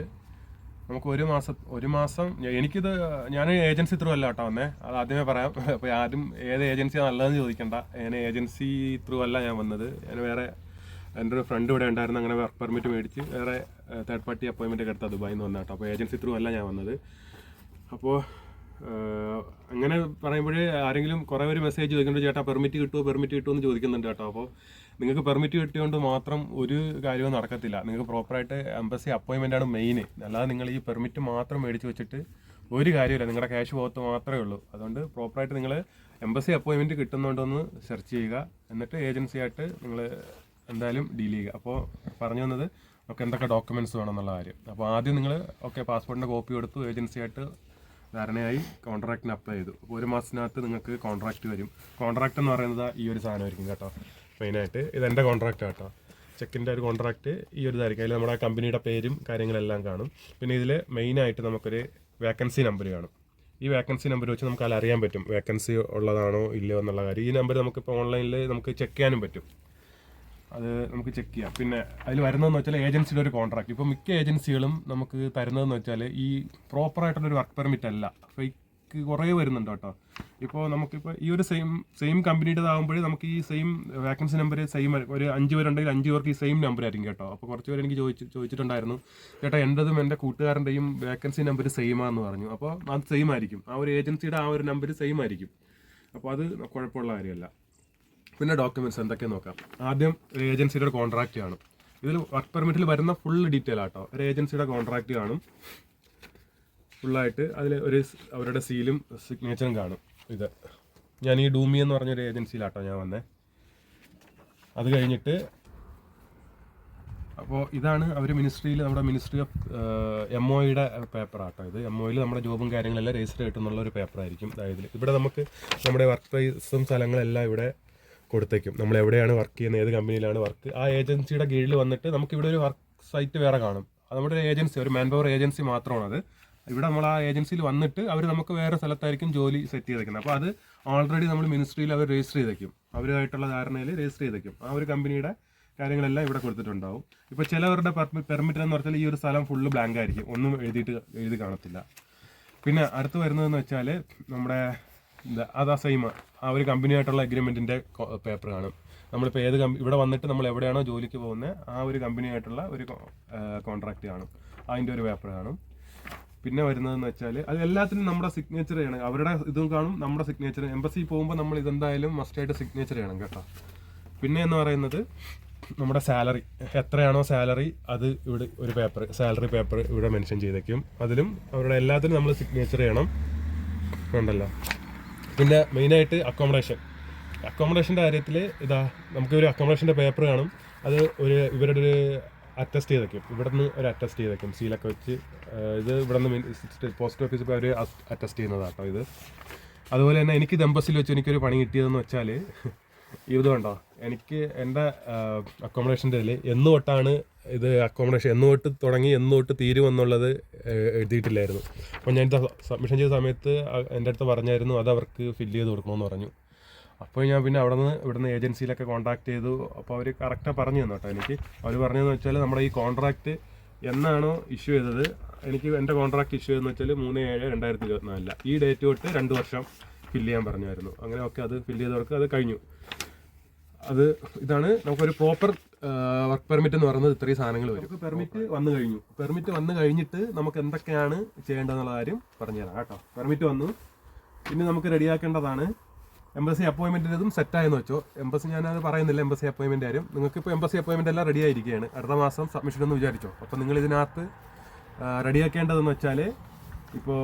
നമുക്ക് ഒരു മാസം ഒരു മാസം എനിക്കിത് ഞാൻ ഏജൻസി ത്രൂ അല്ല കേട്ടോ വന്നേ. അത് ആദ്യമേ പറയാം. <laughs> അപ്പോൾ ആരും ഏത് ഏജൻസിയാണ് നല്ലതെന്ന് ചോദിക്കണ്ട. ഞാൻ ഏജൻസി ത്രൂ അല്ല ഞാൻ വന്നത്. ഞാൻ വേറെ എന്റെ ഒരു ഫ്രണ്ട് ഇവിടെ ഉണ്ടായിരുന്നു. അങ്ങനെ വർക്ക് പെർമിറ്റ് മേടിച്ച് വേറെ തേർഡ് പാർട്ടി അപ്പോയിൻമെന്റ് ഒക്കെ എടുത്ത ദുബായിൽ നിന്ന് വന്ന കേട്ടോ. അപ്പോൾ ഏജൻസി ത്രൂ അല്ല ഞാൻ വന്നത്. അപ്പോൾ അങ്ങനെ പറയുമ്പോഴേ ആരെങ്കിലും കുറേ ഒരു മെസ്സേജ് ചോദിക്കുന്നുണ്ട് ചേട്ടാ പെർമിറ്റ് കിട്ടുമോ പെർമിറ്റ് കിട്ടുമോ എന്ന് ചോദിക്കുന്നുണ്ട് കേട്ടോ. അപ്പോൾ നിങ്ങൾക്ക് പെർമിറ്റ് കിട്ടിയോണ്ട് മാത്രം ഒരു കാര്യവും നടക്കത്തില്ല. നിങ്ങൾക്ക് പ്രോപ്പറായിട്ട് എംബസി അപ്പോയിൻമെന്റ് ആണ് മെയിൻ അല്ലാതെ നിങ്ങൾ ഈ പെർമിറ്റ് മാത്രം മേടിച്ച് വെച്ചിട്ട് ഒരു കാര്യമില്ല നിങ്ങളുടെ ക്യാഷ് പോകത്ത് മാത്രമേ ഉള്ളൂ. അതുകൊണ്ട് പ്രോപ്പറായിട്ട് നിങ്ങൾ എംബസി അപ്പോയിൻമെന്റ് കിട്ടുന്നുണ്ടോയെന്ന് സെർച്ച് ചെയ്യുക. എന്നിട്ട് ഏജൻസിയായിട്ട് നിങ്ങൾ എന്തായാലും ഡീൽ ചെയ്യുക. അപ്പോൾ പറഞ്ഞു വന്നത് ഒക്കെ എന്തൊക്കെ ഡോക്യുമെന്റ്സ് വേണം എന്നുള്ള കാര്യം. അപ്പോൾ ആദ്യം നിങ്ങൾ ഓക്കെ പാസ്പോർട്ടിന്റെ കോപ്പി കൊടുത്തു. ഏജൻസിയായിട്ട് ധാരണയായി കോൺട്രാക്റ്റിന് അപ്ലൈ ചെയ്തു. ഒരു മാസത്തിനകത്ത് നിങ്ങൾക്ക് കോൺട്രാക്റ്റ് വരും. കോൺട്രാക്റ്റ് എന്ന് പറയുന്നത് ഈ ഒരു സാധനമായിരിക്കും കേട്ടോ. മെയിനായിട്ട്. ഇത് എന്റെ കോൺട്രാക്റ്റ് കേട്ടോ ചെക്കിന്റെ ഒരു കോൺട്രാക്റ്റ് ഈ ഒരു ഇതായിരിക്കും. അതിൽ നമ്മുടെ കമ്പനിയുടെ പേരും കാര്യങ്ങളെല്ലാം കാണും. പിന്നെ ഇതിൽ മെയിനായിട്ട് നമുക്കൊരു വേക്കൻസി നമ്പർ കാണും. ഈ വേക്കൻസി നമ്പർ വെച്ച് നമുക്ക് അതിൽ അറിയാൻ പറ്റും. വേക്കൻസി ഉള്ളതാണോ ഇല്ലയോ എന്നുള്ള കാര്യം. ഈ നമ്പർ നമുക്കിപ്പോൾ ഓൺലൈനിൽ നമുക്ക് ചെക്ക് ചെയ്യാനും പറ്റും. അത് നമുക്ക് ചെക്ക് ചെയ്യാം. പിന്നെ അതിൽ വരുന്നതെന്ന് വെച്ചാൽ ഏജൻസിയുടെ ഒരു കോൺട്രാക്ട് ഇപ്പോൾ മിക്ക ഏജൻസികളും നമുക്ക് തരുന്നതെന്ന് വെച്ചാൽ ഈ പ്രോപ്പറായിട്ടുള്ളൊരു വർക്ക് പെർമിറ്റ് അല്ല. ഫേക്ക് കുറേ വരുന്നുണ്ട് കേട്ടോ. ഇപ്പോൾ നമുക്കിപ്പോൾ ഈ ഒരു സെയിം സെയിം കമ്പനിയുടേതാകുമ്പോഴേ നമുക്ക് ഈ സെയിം വാക്കൻസി നമ്പർ സെയിം ഒരു അഞ്ച് പേരുണ്ടെങ്കിൽ അഞ്ച് പേർക്ക് ഈ സെയിം നമ്പർ ആയിരിക്കും കേട്ടോ. അപ്പോൾ കുറച്ച് പേര് എനിക്ക് ചോദിച്ചു ചോദിച്ചിട്ടുണ്ടായിരുന്നു ചേട്ടാ എന്റെതും എന്റെ കൂട്ടുകാരന്റെയും വാക്കൻസി നമ്പർ സെയിം ആണെന്ന് പറഞ്ഞു. അപ്പോൾ അത് സെയിം ആയിരിക്കും. ആ ഒരു ഏജൻസിയുടെ ആ ഒരു നമ്പർ സെയിം ആയിരിക്കും. അപ്പോൾ അത് കുഴപ്പമുള്ള കാര്യമല്ല. പിന്നെ ഡോക്യുമെന്റ്സ് എന്തൊക്കെ നോക്കാം. ആദ്യം ഒരു ഏജൻസിയുടെ കോൺട്രാക്റ്റ് കാണും. ഇതിൽ വർക്ക് പെർമിറ്റിൽ വരുന്ന ഫുൾ ഡീറ്റെയിൽ ആട്ടോ ഒരു ഏജൻസിയുടെ കോൺട്രാക്റ്റ് കാണും. ഫുള്ളായിട്ട് അതിൽ ഒരു അവരുടെ സീലും സിഗ്നേച്ചറും കാണും. ഇത് ഞാൻ ഈ ഡൂമി എന്ന് പറഞ്ഞൊരു ഏജൻസിയിലാട്ടോ ഞാൻ വന്നേ. അത് കഴിഞ്ഞിട്ട് അപ്പോൾ ഇതാണ് അവർ മിനിസ്ട്രിയിൽ നമ്മുടെ മിനിസ്ട്രി ഓഫ് എം ഒയുടെ പേപ്പർ ആട്ടോ ഇത്. എം ഒയിൽ നമ്മുടെ ജോബും കാര്യങ്ങളെല്ലാം രജിസ്റ്റർ കിട്ടുന്നുള്ള ഒരു പേപ്പറായിരിക്കും. അതായത് ഇവിടെ നമുക്ക് നമ്മുടെ വർക്ക് പ്ലേസും സ്ഥലങ്ങളെല്ലാം ഇവിടെ കൊടുത്തേക്കും. നമ്മൾ എവിടെയാണ് വർക്ക് ചെയ്യുന്നത് ഏത് കമ്പനിയിലാണ് വർക്ക്. ആ ഏജൻസിയുടെ കീഴിൽ വന്നിട്ട് നമുക്ക് ഇവിടെ ഒരു വർക്ക് സൈറ്റ് വേറെ കാണും. നമ്മുടെ ഒരു ഏജൻസി ഒരു മാൻ പവർ ഏജൻസി മാത്രമാണ് അത് ഇവിടെ നമ്മൾ ആ ഏജൻസിയിൽ വന്നിട്ട് അവർ നമുക്ക് വേറെ സ്ഥലത്തായിരിക്കും ജോലി സെറ്റ് ചെയ്തേക്കുന്നത്. അപ്പോൾ അത് ഓൾറെഡി നമ്മൾ മിനിസ്ട്രിയിൽ അവർ രജിസ്റ്റർ ചെയ്തേക്കും. അവരുമായിട്ടുള്ള ധാരണയിൽ രജിസ്റ്റർ ചെയ്തേക്കും. ആ ഒരു കമ്പനിയുടെ കാര്യങ്ങളെല്ലാം ഇവിടെ കൊടുത്തിട്ടുണ്ടാവും. ഇപ്പോൾ ചിലവരുടെ പെർമിറ്റ് എന്ന് പറഞ്ഞാൽ ഈ ഒരു സ്ഥലം ഫുള്ള് ബ്ലാങ്ക് ആയിരിക്കും. ഒന്നും എഴുതിയിട്ട് എഴുതി കാണത്തില്ല. പിന്നെ അടുത്ത് വരുന്നതെന്ന് വെച്ചാൽ നമ്മുടെ എന്താ അതാ സെയിം. ആ ഒരു കമ്പനിയായിട്ടുള്ള അഗ്രിമെന്റിന്റെ പേപ്പർ കാണും. നമ്മളിപ്പോൾ ഏത് കമ്പനി ഇവിടെ വന്നിട്ട് നമ്മൾ എവിടെയാണോ ജോലിക്ക് പോകുന്നത് ആ ഒരു കമ്പനിയായിട്ടുള്ള ഒരു കോൺട്രാക്റ്റ് കാണും. അതിന്റെ ഒരു പേപ്പർ കാണും. പിന്നെ വരുന്നതെന്ന് വെച്ചാൽ അത് എല്ലാത്തിനും നമ്മുടെ സിഗ്നേച്ചർ ചെയ്യണം. അവരുടെ ഇതും കാണും നമ്മുടെ സിഗ്നേച്ചർ എംബസി പോകുമ്പോൾ നമ്മൾ ഇതെന്തായാലും മസ്റ്റ് ആയിട്ട് സിഗ്നേച്ചർ ചെയ്യണം കേട്ടോ. പിന്നെ എന്ന് പറയുന്നത് നമ്മുടെ സാലറി എത്രയാണോ സാലറി അത് ഇവിടെ ഒരു പേപ്പർ സാലറി പേപ്പർ ഇവിടെ മെൻഷൻ ചെയ്തേക്കും. അതിലും അവരുടെ എല്ലാത്തിനും നമ്മൾ സിഗ്നേച്ചർ ചെയ്യണം. ഉണ്ടല്ലോ. പിന്നെ മെയിനായിട്ട് അക്കോമഡേഷൻ അക്കോമഡേഷന്റെ കാര്യത്തിൽ ഇതാ നമുക്ക് ഒരു അക്കോമഡേഷന്റെ പേപ്പർ കാണും. അത് ഒരു ഇവരുടെ ഒരു അറ്റസ്റ്റ് ചെയ്തേക്കും. ഇവിടെ നിന്ന് ഒരു അറ്റസ്റ്റ് ചെയ്ത് വെക്കും സീലൊക്കെ വെച്ച് ഇത് ഇവിടെ നിന്ന് പോസ്റ്റ് ഓഫീസിൽ പോയി അവർ അറ്റസ്റ്റ് ചെയ്യുന്നതാണ് കേട്ടോ ഇത്. അതുപോലെ തന്നെ എനിക്ക് ദമ്പസിൽ വെച്ച് എനിക്കൊരു പണി കിട്ടിയതെന്ന് വെച്ചാൽ <laughs> കണ്ടോ? എനിക്ക് എന്റെ അക്കോമഡേഷന്റെ ഇതിൽ എന്ന് തൊട്ടാണ് ഇത് അക്കോമഡേഷൻ എന്ന് തൊട്ട് തുടങ്ങി എന്ന് തൊട്ട് തീരുമെന്നുള്ളത് എഴുതിയിട്ടില്ലായിരുന്നു. അപ്പോൾ ഞാൻ സബ്മിഷൻ ചെയ്ത സമയത്ത് എന്റെ അടുത്ത് പറഞ്ഞായിരുന്നു അത് അവർക്ക് ഫില്ല് ചെയ്ത് കൊടുക്കണമെന്ന് പറഞ്ഞു. അപ്പോൾ ഞാൻ പിന്നെ അവിടെ നിന്ന് ഇവിടുന്ന് ഏജൻസിയിലൊക്കെ കോൺടാക്ട് ചെയ്തു. അപ്പോൾ അവർ കറക്റ്റാണ് പറഞ്ഞു തന്നു കേട്ടോ എനിക്ക്. അവർ പറഞ്ഞതെന്ന് വെച്ചാൽ നമ്മുടെ ഈ കോൺട്രാക്റ്റ് എന്നാണോ ഇഷ്യൂ ചെയ്തത്. എനിക്ക് എന്റെ കോൺട്രാക്ട് ഇഷ്യൂ ചെയ്തെന്ന് വെച്ചാൽ മൂന്ന് ഏഴ് രണ്ടായിരത്തി ഇരുപത്തിനാലില്ല ഈ ഡേറ്റ് തൊട്ട് രണ്ട് വർഷം ഫില്ല് ചെയ്യാൻ പറഞ്ഞായിരുന്നു. അങ്ങനെ ഒക്കെ അത് ഫില്ല് ചെയ്തവർക്ക് അത് കഴിഞ്ഞു. അത് ഇതാണ് നമുക്കൊരു പ്രോപ്പർ വർക്ക് പെർമിറ്റ് എന്ന് പറയുന്നത് ഇത്രയും സാധനങ്ങൾ വരും. പെർമിറ്റ് വന്നു കഴിഞ്ഞു. പെർമിറ്റ് വന്നു കഴിഞ്ഞിട്ട് നമുക്ക് എന്തൊക്കെയാണ് ചെയ്യേണ്ടതെന്നുള്ള കാര്യം പറഞ്ഞുതരാം കേട്ടോ. പെർമിറ്റ് വന്നു. ഇനി നമുക്ക് റെഡിയാക്കേണ്ടതാണ് എംബസി അപ്പോയിൻമെന്റിന്റെതും സെറ്റായെന്ന് വെച്ചോ. എംബസി ഞാനത് പറയുന്നില്ല എംബസി അപ്പോയിൻമെന്റ് ആരും നിങ്ങൾക്ക് ഇപ്പോൾ എംബസി അപ്പോയിൻമെന്റ് എല്ലാം റെഡി ആയിരിക്കുകയാണ് അടുത്ത മാസം സബ്മിഷൻ എന്ന് വിചാരിച്ചോ. അപ്പോൾ നിങ്ങൾ ഇതിനകത്ത് റെഡിയാക്കേണ്ടതെന്ന് വെച്ചാൽ ഇപ്പോൾ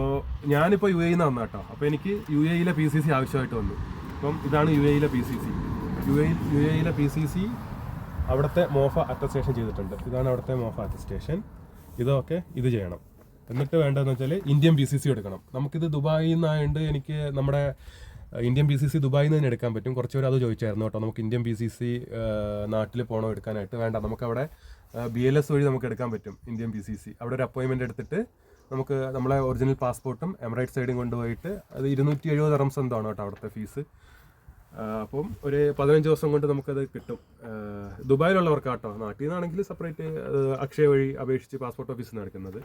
ഞാനിപ്പോൾ യു എയിൽ നിന്ന് വന്ന കേട്ടോ. അപ്പോൾ എനിക്ക് യു എയിലെ പി സി സി ആവശ്യമായിട്ട് വന്നു. അപ്പം ഇതാണ് യു എയിലെ P C C U A U എയിലെ പി സി സി അവിടുത്തെ മോഫ അറ്റസ്റ്റേഷൻ ചെയ്തിട്ടുണ്ട്. ഇതാണ് അവിടുത്തെ മോഫ അറ്റസ്റ്റേഷൻ ഇതൊക്കെ ഇത് ചെയ്യണം. എന്നിട്ട് വേണ്ടതെന്ന് വെച്ചാൽ ഇന്ത്യൻ പി സി സി എടുക്കണം. നമുക്കിത് ദുബായിൽ നിന്നായതുകൊണ്ട് എനിക്ക് നമ്മുടെ ഇന്ത്യൻ ബി സി സി ദുബായിൽ നിന്ന് തന്നെ എടുക്കാൻ പറ്റും. കുറച്ച് പേര് അത് ചോദിച്ചായിരുന്നു കേട്ടോ. നമുക്ക് ഇന്ത്യൻ ബി സി സി നാട്ടിൽ പോകണോ എടുക്കാനായിട്ട്? വേണ്ട. നമുക്കവിടെ ബി എൽ എസ് വഴി നമുക്ക് എടുക്കാൻ പറ്റും ഇന്ത്യൻ ബി സി സി അവിടെ ഒരു അപ്പോയിൻമെന്റ് എടുത്തിട്ട് നമുക്ക് നമ്മളെ ഒറിജിനൽ പാസ്പോർട്ടും എമറൈറ്റ് സൈഡും കൊണ്ടുപോയിട്ട് അത് ഇരുന്നൂറ്റി എഴുപത് റംസ് എന്താണ് കേട്ടോ അവിടുത്തെ ഫീസ് അപ്പം ഒരു പതിനഞ്ച് ദിവസം കൊണ്ട് നമുക്കത് കിട്ടും. ദുബായിലുള്ളവർക്ക് കേട്ടോ. നാട്ടിൽ നിന്നാണെങ്കിൽ സെപ്പറേറ്റ് അക്ഷയ വഴി അപേക്ഷിച്ച് പാസ്പോർട്ട് ഓഫീസിൽ നിന്ന് എടുക്കുന്നത്.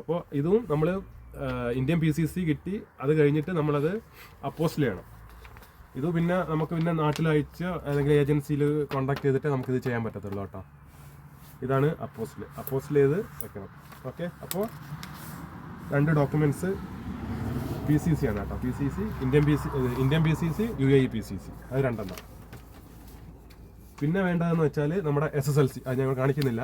അപ്പോൾ ഇതും നമ്മൾ ഇന്ത്യൻ പി സി സി കിട്ടി അത് കഴിഞ്ഞിട്ട് നമ്മളത് അപ്പോസ്റ്റ് ചെയ്യണം. ഇത് പിന്നെ നമുക്ക് പിന്നെ നാട്ടിലയച്ച അല്ലെങ്കിൽ ഏജൻസിയിൽ കോൺടാക്ട് ചെയ്തിട്ട് നമുക്കിത് ചെയ്യാൻ പറ്റത്തുള്ളൂ കേട്ടോ. ഇതാണ് അപ്പോസ്റ്റിൽ അപ്പോസ്റ്റിൽ ചെയ്ത് വെക്കണം. ഓക്കെ അപ്പോൾ രണ്ട് ഡോക്യുമെന്റ്സ് പി സി സി ആണ് കേട്ടോ. P C C Indian P C Indian P C C U A E P C C അത് രണ്ടെണ്ണം. പിന്നെ വേണ്ടതെന്ന് വെച്ചാൽ നമ്മുടെ എസ് എസ് എൽ സി അത് ഞങ്ങൾ കാണിക്കുന്നില്ല.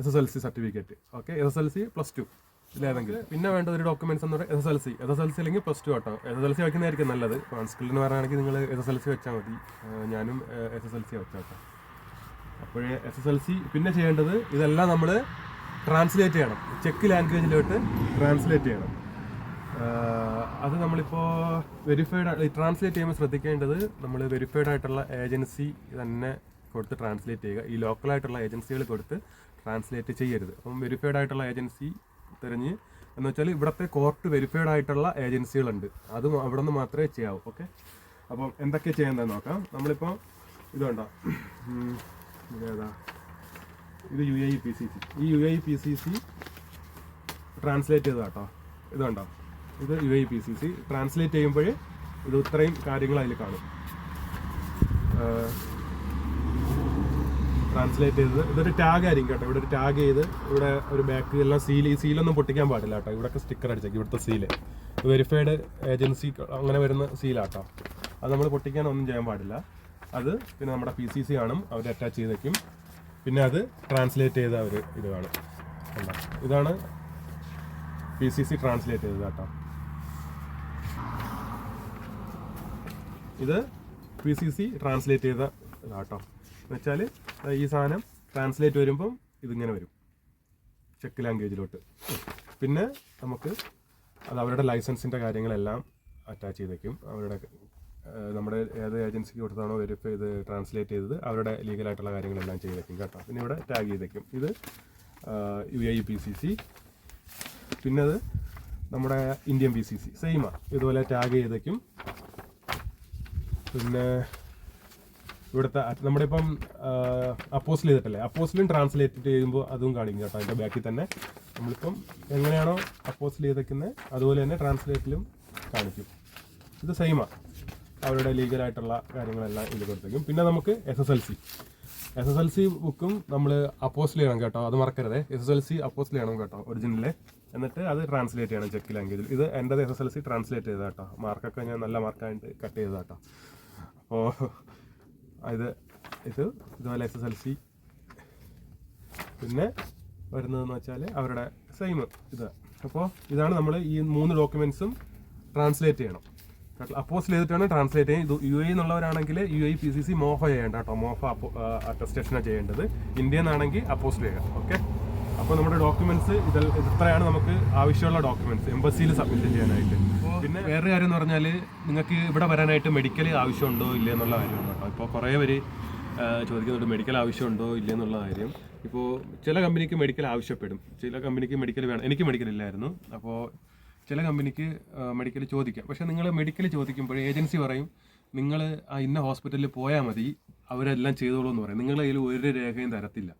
S S L C certificate okay S S L C plus two ഇതിലേതെങ്കിലും പിന്നെ വേണ്ട ഒരു ഡോക്യുമെന്റ്സ് എന്ന് പറയുന്നത് S S L C S S L C അല്ലെങ്കിൽ പ്ലസ് ടു കേട്ടോ എസ് എസ് എൽ സി വയ്ക്കുന്നതായിരിക്കും നല്ലത്. കോൺസ്കിളിന് പറയുകയാണെങ്കിൽ നിങ്ങൾ എസ് എസ് എൽ സി വെച്ചാൽ മതി. ഞാനും എസ് എസ് എൽ സി വെച്ചാൽ കേട്ടോ. അപ്പോഴേ എസ് എസ് എൽ സി പിന്നെ ചെയ്യേണ്ടത് ഇതെല്ലാം നമ്മൾ ട്രാൻസ്ലേറ്റ് ചെയ്യണം. ചെക്ക് ലാംഗ്വേജിലോട്ട് ട്രാൻസ്ലേറ്റ് ചെയ്യണം. അത് നമ്മളിപ്പോൾ വെരിഫൈഡ് ട്രാൻസ്ലേറ്റ് ചെയ്യുമ്പോൾ ശ്രദ്ധിക്കേണ്ടത് നമ്മൾ വെരിഫൈഡ് ആയിട്ടുള്ള ഏജൻസി തന്നെ കൊടുത്ത് ട്രാൻസ്ലേറ്റ് ചെയ്യുക. ഈ ലോക്കലായിട്ടുള്ള ഏജൻസികൾ കൊടുത്ത് ട്രാൻസ്ലേറ്റ് ചെയ്യരുത്. അപ്പം വെരിഫൈഡ് ആയിട്ടുള്ള ഏജൻസി തിരഞ്ഞ്. എന്ന് വെച്ചാൽ ഇവിടുത്തെ കോർട്ട് വെരിഫൈഡ് ആയിട്ടുള്ള ഏജൻസികളുണ്ട് അത് അവിടെ നിന്ന് മാത്രമേ ചെയ്യാവൂ. ഓക്കെ അപ്പം എന്തൊക്കെ ചെയ്യേണ്ടതെന്ന് നോക്കാം. നമ്മളിപ്പോൾ ഇതുണ്ടോ ഇതേതാ ഇത് U A P C C ഈ U A P C C translate ചെയ്തതാ കേട്ടോ ഇത് കണ്ടോ? ഇത് U A P C C translate ചെയ്യുമ്പോൾ ഇത് ഇത്രയും കാര്യങ്ങൾ അതിൽ കാണും. ട്രാൻസ്ലേറ്റ് ചെയ്തത്. ഇതൊരു ടാഗ് ആയിരിക്കും കേട്ടോ. ഇവിടെ ഒരു ടാഗ് ചെയ്ത് ഇവിടെ ഒരു ബാക്ക് എല്ലാം സീൽ ഈ സീലൊന്നും പൊട്ടിക്കാൻ പാടില്ല കേട്ടോ. ഇവിടെയൊക്കെ സ്റ്റിക്കർ അടിച്ചേക്കും ഇവിടുത്തെ സീൽ വെരിഫൈഡ് ഏജൻസി അങ്ങനെ വരുന്ന സീലാട്ടോ അത് നമ്മൾ പൊട്ടിക്കാൻ ഒന്നും ചെയ്യാൻ പാടില്ല. അത് പിന്നെ നമ്മുടെ പി സി സി കാണും അവർ അറ്റാച്ച് ചെയ്ത് വെക്കും പിന്നെ അത് ട്രാൻസ്ലേറ്റ് ചെയ്ത അവർ ഇത് കാണും ഇതാണ് പി സി സി ട്രാൻസ്ലേറ്റ് ചെയ്തത് കേട്ടോ. ഇത് പി സി സി ട്രാൻസ്ലേറ്റ് ചെയ്ത ഇതാട്ടോ എന്ന് വെച്ചാൽ ഈ സാധനം ട്രാൻസ്ലേറ്റ് വരുമ്പം ഇതിങ്ങനെ വരും. ചെക്ക് ലാംഗ്വേജിലോട്ട് പിന്നെ നമുക്ക് അത് അവരുടെ ലൈസൻസിന്റെ കാര്യങ്ങളെല്ലാം അറ്റാച്ച് ചെയ്തേക്കും. അവരുടെ നമ്മുടെ ഏത് ഏജൻസിക്ക് കൊടുത്താണോ വെരിഫൈ ചെയ്ത് ട്രാൻസ്ലേറ്റ് ചെയ്തത് അവരുടെ ലീഗലായിട്ടുള്ള കാര്യങ്ങളെല്ലാം ചെയ്ത് വെക്കും കേട്ടോ. പിന്നെ ഇവിടെ ടാഗ് ചെയ്തേക്കും. ഇത് U A P C C പിന്നെ അത് നമ്മുടെ ഇന്ത്യൻ പി സി സി സെയിമാണ് ഇതുപോലെ ടാഗ് ചെയ്തേക്കും. പിന്നെ ഇവിടുത്തെ നമ്മുടെ ഇപ്പം അപ്പോസിൽ ചെയ്തിട്ടല്ലേ? അപ്പോസിലും ട്രാൻസ്ലേറ്റ് ചെയ്യുമ്പോൾ അതും കാണിക്കും കേട്ടോ അതിന്റെ ബാക്കിൽ തന്നെ. നമ്മളിപ്പം എങ്ങനെയാണോ അപ്പോസിൽ ചെയ്തേക്കുന്നത് അതുപോലെ തന്നെ ട്രാൻസ്ലേറ്റിലും കാണിക്കും. ഇത് സെയിമാണ് അവരുടെ ലീഗലായിട്ടുള്ള കാര്യങ്ങളെല്ലാം ഇത് കൊടുത്തേക്കും. പിന്നെ നമുക്ക് S S L C S S L C ബുക്കും നമ്മൾ അപ്പോസിൽ ചെയ്യണം കേട്ടോ അത് മറക്കരുത്. S S L C apostille ചെയ്യണം കേട്ടോ ഒറിജിനലെ എന്നിട്ട് അത് ട്രാൻസ്ലേറ്റ് ചെയ്യണം ചെക്ക് ലാംഗ്വേജിൽ ഇത് എന്റെ S S L C translate ചെയ്താട്ടോ മാർക്കൊക്കെ ഞാൻ നല്ല മാർക്കായിട്ട് കട്ട് ചെയ്താട്ടോ അപ്പോൾ ഇത് ഇത് ഇതുപോലെ എസ് എസ് എൽ സി പിന്നെ വരുന്നതെന്ന് വെച്ചാൽ അവരുടെ സെയിം ഇത്. അപ്പോൾ ഇതാണ് നമ്മൾ ഈ മൂന്ന് ഡോക്യുമെൻസും ട്രാൻസ്ലേറ്റ് ചെയ്യണം. അപ്പോസ് ചെയ്തിട്ടാണ് ട്രാൻസ്ലേറ്റ് ചെയ്യുന്നത്. U A എന്നുള്ളവരാണെങ്കിൽ U A P C C MOFA ചെയ്യേണ്ട കേട്ടോ. മോഫ അറ്റസ്റ്റേഷനാണ് ചെയ്യേണ്ടത്. ഇന്ത്യയിൽ നിന്നാണെങ്കിൽ അപ്പോസ് ചെയ്യാം ഓക്കെ അപ്പോൾ നമ്മുടെ ഡോക്യുമെന്റ്സ് ഇത് ഇത്രയാണ് നമുക്ക് ആവശ്യമുള്ള ഡോക്യുമെന്റ്സ് എംബസിയിൽ സബ്മിറ്റ് ചെയ്യാനായിട്ട്. പിന്നെ വേറെ കാര്യം എന്ന് പറഞ്ഞാൽ നിങ്ങൾക്ക് ഇവിടെ വരാനായിട്ട് മെഡിക്കൽ ആവശ്യമുണ്ടോ ഇല്ല എന്നുള്ള കാര്യമാണ് കേട്ടോ. ഇപ്പോൾ കുറേ പേര് ചോദിക്കുന്നുണ്ട് മെഡിക്കൽ ആവശ്യമുണ്ടോ ഇല്ല എന്നുള്ള കാര്യം. ഇപ്പോൾ ചില കമ്പനിക്ക് മെഡിക്കൽ ആവശ്യപ്പെടും. ചില കമ്പനിക്ക് മെഡിക്കൽ വേണം. എനിക്ക് മെഡിക്കൽ ഇല്ലായിരുന്നു. അപ്പോൾ ചില കമ്പനിക്ക് മെഡിക്കൽ ചോദിക്കാം. പക്ഷേ നിങ്ങൾ മെഡിക്കൽ ചോദിക്കുമ്പോൾ ഏജൻസി പറയും നിങ്ങൾ ആ ഇന്ന ഹോസ്പിറ്റലിൽ പോയാൽ മതി. അവരെല്ലാം ചെയ്തോളൂ എന്ന് പറയും നിങ്ങളതിൽ ഒരു രേഖയും തരത്തില്ല.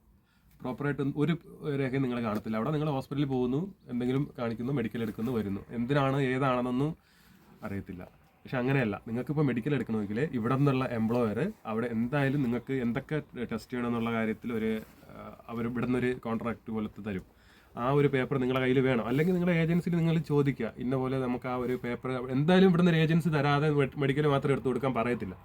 പ്രോപ്പറായിട്ട് ഒരു രേഖയും നിങ്ങൾ കാണത്തില്ല. അവിടെ നിങ്ങൾ ഹോസ്പിറ്റലിൽ പോകുന്നു എന്തെങ്കിലും കാണിക്കുന്നു മെഡിക്കൽ എടുക്കുന്നു വരുന്നു. എന്തിനാണ് ഏതാണെന്നൊന്നും അറിയത്തില്ല. പക്ഷെ അങ്ങനെയല്ല. നിങ്ങൾക്ക് ഇപ്പോൾ മെഡിക്കൽ എടുക്കണമെങ്കിൽ ഇവിടെ നിന്നുള്ള എംപ്ലോയർ അവിടെ എന്തായാലും നിങ്ങൾക്ക് എന്തൊക്കെ ടെസ്റ്റ് ചെയ്യണമെന്നുള്ള കാര്യത്തിൽ ഒരു അവർ ഇവിടെ നിന്നൊരു കോൺട്രാക്ട് പോലത്തെ തരും. ആ ഒരു പേപ്പർ നിങ്ങളുടെ കയ്യിൽ വേണം. അല്ലെങ്കിൽ നിങ്ങളുടെ ഏജൻസിയിൽ നിങ്ങൾ ചോദിക്കുക ഇന്ന പോലെ നമുക്ക് ആ ഒരു പേപ്പർ എന്തായാലും ഇവിടുന്ന് ഒരു ഏജൻസി തരാതെ മെഡിക്കൽ മാത്രം എടുത്തു കൊടുക്കാൻ പറയത്തില്ല.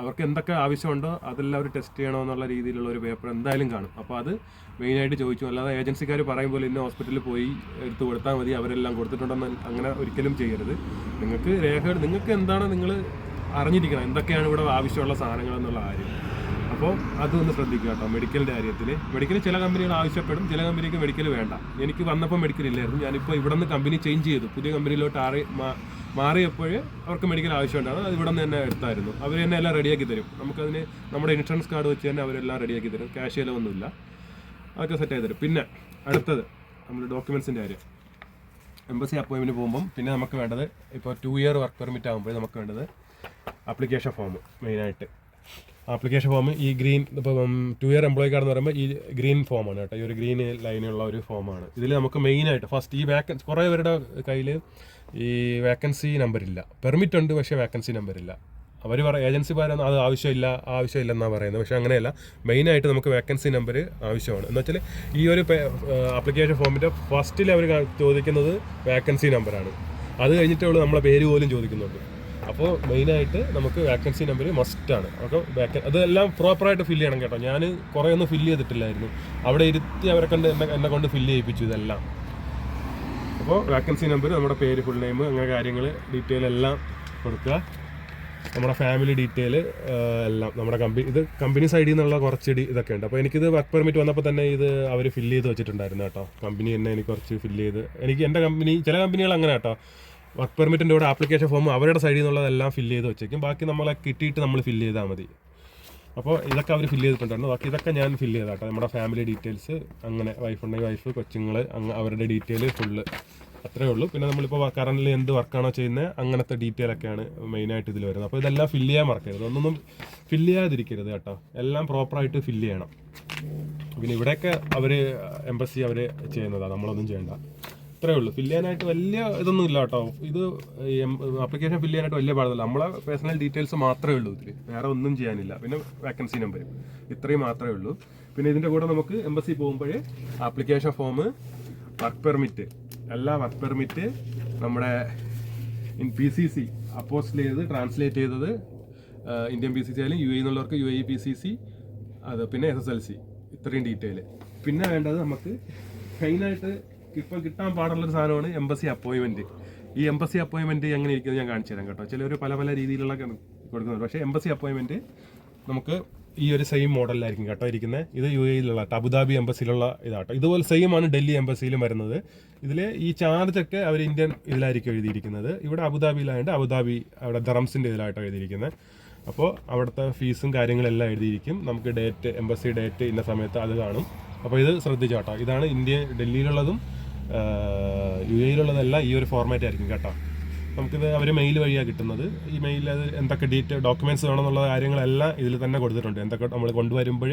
അവർക്ക് എന്തൊക്കെ ആവശ്യമുണ്ടോ അതെല്ലാം അവർ ടെസ്റ്റ് ചെയ്യണമെന്നുള്ള രീതിയിലുള്ള ഒരു പേപ്പർ എന്തായാലും കാണും. അപ്പോൾ അത് മെയിനായിട്ട് ചോദിച്ചു. അല്ലാതെ ഏജൻസിക്കാർ പറയും പോലെ ഇന്ന ഹോസ്പിറ്റലിൽ പോയി എടുത്തു കൊടുത്താൽ മതി അവരെല്ലാം കൊടുത്തിട്ടുണ്ടെന്ന് അങ്ങനെ ഒരിക്കലും ചെയ്യരുത്. നിങ്ങൾക്ക് രേഖകൾ നിങ്ങൾക്ക് എന്താണ് നിങ്ങൾ അറിഞ്ഞിരിക്കണം എന്തൊക്കെയാണ് ഇവിടെ ആവശ്യമുള്ള സാധനങ്ങൾ എന്നുള്ള കാര്യം. അപ്പോൾ അതൊന്ന് ശ്രദ്ധിക്കുക കേട്ടോ മെഡിക്കലിന്റെ കാര്യത്തിൽ മെഡിക്കൽ ചില കമ്പനികൾ ആവശ്യപ്പെടും ചില കമ്പനിക്ക് മെഡിക്കൽ വേണ്ട. എനിക്ക് വന്നപ്പോൾ മെഡിക്കൽ ഇല്ലായിരുന്നു. ഞാനിപ്പോൾ ഇവിടെ നിന്ന് കമ്പനി ചേഞ്ച് ചെയ്തു. പുതിയ കമ്പനിയിലോട്ട് ആറി മാറിയപ്പോൾ അവർക്ക് മെഡിക്കൽ ആവശ്യമുണ്ടാകും അത് ഇവിടെ നിന്ന് തന്നെ എടുത്തായിരുന്നു. അവർ തന്നെ എല്ലാം റെഡിയാക്കി തരും. നമുക്കതിന് നമ്മുടെ ഇൻഷുറൻസ് കാർഡ് വെച്ച് തന്നെ അവരെല്ലാം റെഡിയാക്കി തരും. ക്യാഷ് ചിലവൊന്നുമില്ല അതൊക്കെ സെറ്റ് ആയി തരും. പിന്നെ അടുത്തത് നമ്മുടെ ഡോക്യുമെൻസിന്റെ കാര്യം. എംബസി അപ്പോയിൻമെന്റ് പോകുമ്പം പിന്നെ നമുക്ക് വേണ്ടത് ഇപ്പോൾ ടു ഇയർ വർക്ക് പെർമിറ്റ് ആകുമ്പോൾ നമുക്ക് വേണ്ടത് അപ്ലിക്കേഷൻ ഫോം മെയിനായിട്ട് ആപ്ലിക്കേഷൻ ഫോം ഈ ഗ്രീൻ ഇപ്പം ടു ഇയർ എംപ്ലോയി കാർഡ് എന്ന് പറയുമ്പോൾ ഈ ഗ്രീൻ ഫോമാണ് കേട്ടോ. ഈ ഒരു ഗ്രീൻ ലൈനുള്ള ഒരു ഫോമാണ് ഇതിൽ നമുക്ക് മെയിനായിട്ട് ഫസ്റ്റ് ഈ വേക്കൻസി കുറേ പേരുടെ കയ്യിൽ ഈ വേക്കൻസി നമ്പറില്ല പെർമിറ്റ് ഉണ്ട് പക്ഷേ വേക്കൻസി നമ്പറില്ല അവർ പറ ഏജൻസി പറയുന്നത് അത് ആവശ്യമില്ല ആവശ്യമില്ലെന്നാണ് പറയുന്നത്. പക്ഷേ അങ്ങനെയല്ല മെയിനായിട്ട് നമുക്ക് വേക്കൻസി നമ്പർ ആവശ്യമാണ്. എന്ന് വെച്ചാൽ ഈ ഒരു ആപ്ലിക്കേഷൻ ഫോമിന്റെ ഫസ്റ്റിൽ അവർ ചോദിക്കുന്നത് വേക്കൻസി നമ്പറാണ് അത് കഴിഞ്ഞിട്ടേ ഉള്ളൂ നമ്മളെ പേര് പോലും ചോദിക്കുന്നുണ്ട് അപ്പോൾ മെയിനായിട്ട് നമുക്ക് വാക്കൻസി നമ്പർ മസ്റ്റാണ് അപ്പോൾ വേക്കൻ അതെല്ലാം പ്രോപ്പറായിട്ട് ഫില്ല് ചെയ്യണം കേട്ടോ. ഞാൻ കുറേ ഒന്നും ഫില്ല് ചെയ്തിട്ടില്ലായിരുന്നു. അവിടെ ഇരുത്തി അവരെ കണ്ട് എന്നെ എന്നെ കൊണ്ട് ഫില്ല് ചെയ്യിപ്പിച്ചു ഇതെല്ലാം. അപ്പോൾ വാക്കൻസി നമ്പർ നമ്മുടെ പേര് ഫുൾ നെയിം അങ്ങനെ കാര്യങ്ങൾ ഡീറ്റെയിൽ എല്ലാം കൊടുക്കുക. നമ്മുടെ ഫാമിലി ഡീറ്റെയിൽ എല്ലാം. നമ്മുടെ കമ്പനി ഇത് കമ്പനി സൈഡിൽ നിന്നുള്ള കുറച്ച് ഇതൊക്കെ ഉണ്ട്. അപ്പോൾ എനിക്കിത് വർക്ക് പെർമിറ്റ് വന്നപ്പോൾ തന്നെ ഇത് അവർ ഫില്ല് ചെയ്ത് വെച്ചിട്ടുണ്ടായിരുന്നു കേട്ടോ. കമ്പനി തന്നെ എനിക്ക് കുറച്ച് ഫില്ല് ചെയ്ത് എനിക്ക് എന്റെ കമ്പനി ചില കമ്പനികൾ അങ്ങനെ കേട്ടോ. വർക്ക് പെർമിറ്റിന്റെ കൂടെ ആപ്ലിക്കേഷൻ ഫോം അവരുടെ സൈഡിൽ നിന്നുള്ളതെല്ലാം ഫില്ല് ചെയ്ത് വെച്ചേക്കും. ബാക്കി നമ്മളെ കിട്ടിയിട്ട് നമ്മൾ ഫില്ല് ചെയ്താൽ മതി. അപ്പോൾ ഇതൊക്കെ അവർ ഫില്ല് ചെയ്തിട്ടുണ്ടായിരുന്നു. ബാക്കി ഇതൊക്കെ ഞാൻ ഫില്ല് ചെയ്താട്ടോ. നമ്മുടെ ഫാമിലി ഡീറ്റെയിൽസ് അങ്ങനെ വൈഫ് ഉണ്ടെങ്കിൽ വൈഫ് കൊച്ചുങ്ങൾ അവരുടെ ഡീറ്റെയിൽ ഫുള്ള് അത്രേ ഉള്ളൂ. പിന്നെ നമ്മളിപ്പോൾ കറണ്ടിൽ എന്ത് വർക്കാണോ ചെയ്യുന്നത് അങ്ങനത്തെ ഡീറ്റെയിൽ ഒക്കെയാണ് മെയിനായിട്ട് ഇതിൽ വരുന്നത്. അപ്പോൾ ഇതെല്ലാം ഫില്ല് ചെയ്യാൻ മറക്കരുത് ഒന്നൊന്നും ഫില്ല് ചെയ്യാതിരിക്കരുത് കേട്ടോ. എല്ലാം പ്രോപ്പറായിട്ട് ഫില്ല് ചെയ്യണം. പിന്നെ ഇവിടെയൊക്കെ അവർ എംബസി അവർ ചെയ്യുന്നതാണ് നമ്മളൊന്നും ചെയ്യണ്ട. ഇത്രേ ഉള്ളൂ. ഫില്ല് ചെയ്യാനായിട്ട് വലിയ ഇതൊന്നും ഇല്ല കേട്ടോ. ഇത് ആപ്ലിക്കേഷൻ ഫില്ല് ചെയ്യാനായിട്ട് വലിയ പാടില്ല നമ്മളെ പേഴ്സണൽ ഡീറ്റെയിൽസ് മാത്രമേ ഉള്ളൂ ഇതിൽ വേറെ ഒന്നും ചെയ്യാനില്ല. പിന്നെ വാക്കൻസി നമ്പർ ഇത്രയും മാത്രമേ ഉള്ളൂ. പിന്നെ ഇതിന്റെ കൂടെ നമുക്ക് എംബസി പോകുമ്പോഴേ ആപ്ലിക്കേഷൻ ഫോം വർക്ക് പെർമിറ്റ് എല്ലാ വർക്ക് പെർമിറ്റ് നമ്മുടെ പി സി സി അപ്പോസ്റ്റ് ചെയ്തത് ട്രാൻസ്ലേറ്റ് ചെയ്തത് ഇന്ത്യൻ പി സി സി ആയാലും U A എന്നുള്ളവർക്ക് U A P C C അത് പിന്നെ എസ് എസ് എൽ സി ഇത്രയും ഡീറ്റെയിൽ പിന്നെ വേണ്ടത് നമുക്ക് മെയിനായിട്ട് ഇപ്പം കിട്ടാൻ പാടുള്ളൊരു സാധനമാണ് എംബസി അപ്പോയിൻമെന്റ് ഈ എംബസി അപ്പോയിൻമെന്റ് എങ്ങനെ ഇരിക്കുന്നത് ഞാൻ കാണിച്ചു തരാം കേട്ടോ. ചിലർ പല പല രീതിയിലുള്ള കൊടുക്കുന്നുണ്ട്. പക്ഷേ എംബസി അപ്പോയിൻമെന്റ് നമുക്ക് ഈ ഒരു സെയിം മോഡലിലായിരിക്കും കേട്ടോ ഇരിക്കുന്നത് ഇത് യു എയിലുള്ള അബുദാബി എംബസിയിലുള്ള ഇതാട്ടോ. ഇതുപോലെ സെയിം ആണ് ഡൽഹി എംബസിയിലും വരുന്നത്. ഇതിൽ ഈ ചാർജ് ഒക്കെ അവർ ഇന്ത്യൻ ഇതിലായിരിക്കും എഴുതിയിരിക്കുന്നത്. ഇവിടെ അബുദാബിയിലായതുകൊണ്ട് അബുദാബി അവിടെ ദറംസിന്റെ ഇതിലായിട്ടോ എഴുതിയിരിക്കുന്നത് അപ്പോൾ അവിടുത്തെ ഫീസും കാര്യങ്ങളെല്ലാം എഴുതിയിരിക്കും. നമുക്ക് ഡേറ്റ് എംബസി ഡേറ്റ് ഇന്ന സമയത്ത് അത് കാണും. അപ്പോൾ ഇത് ശ്രദ്ധിച്ചോട്ടോ ഇതാണ് ഇന്ത്യ ഡൽഹിയിലുള്ളതും യു എയിലുള്ളതെല്ലാം ഈ ഒരു ഫോർമാറ്റ് ആയിരിക്കും കേട്ടോ. നമുക്കിത് അവർ മെയിൽ വഴിയാണ് കിട്ടുന്നത്. ഈ മെയിലിൽ അത് എന്തൊക്കെ ഡീറ്റെയിൽ ഡോക്യുമെന്റ്സ് വേണമെന്നുള്ള കാര്യങ്ങളെല്ലാം ഇതിൽ തന്നെ കൊടുത്തിട്ടുണ്ട്. എന്തൊക്കെ നമ്മൾ കൊണ്ടുവരുമ്പോൾ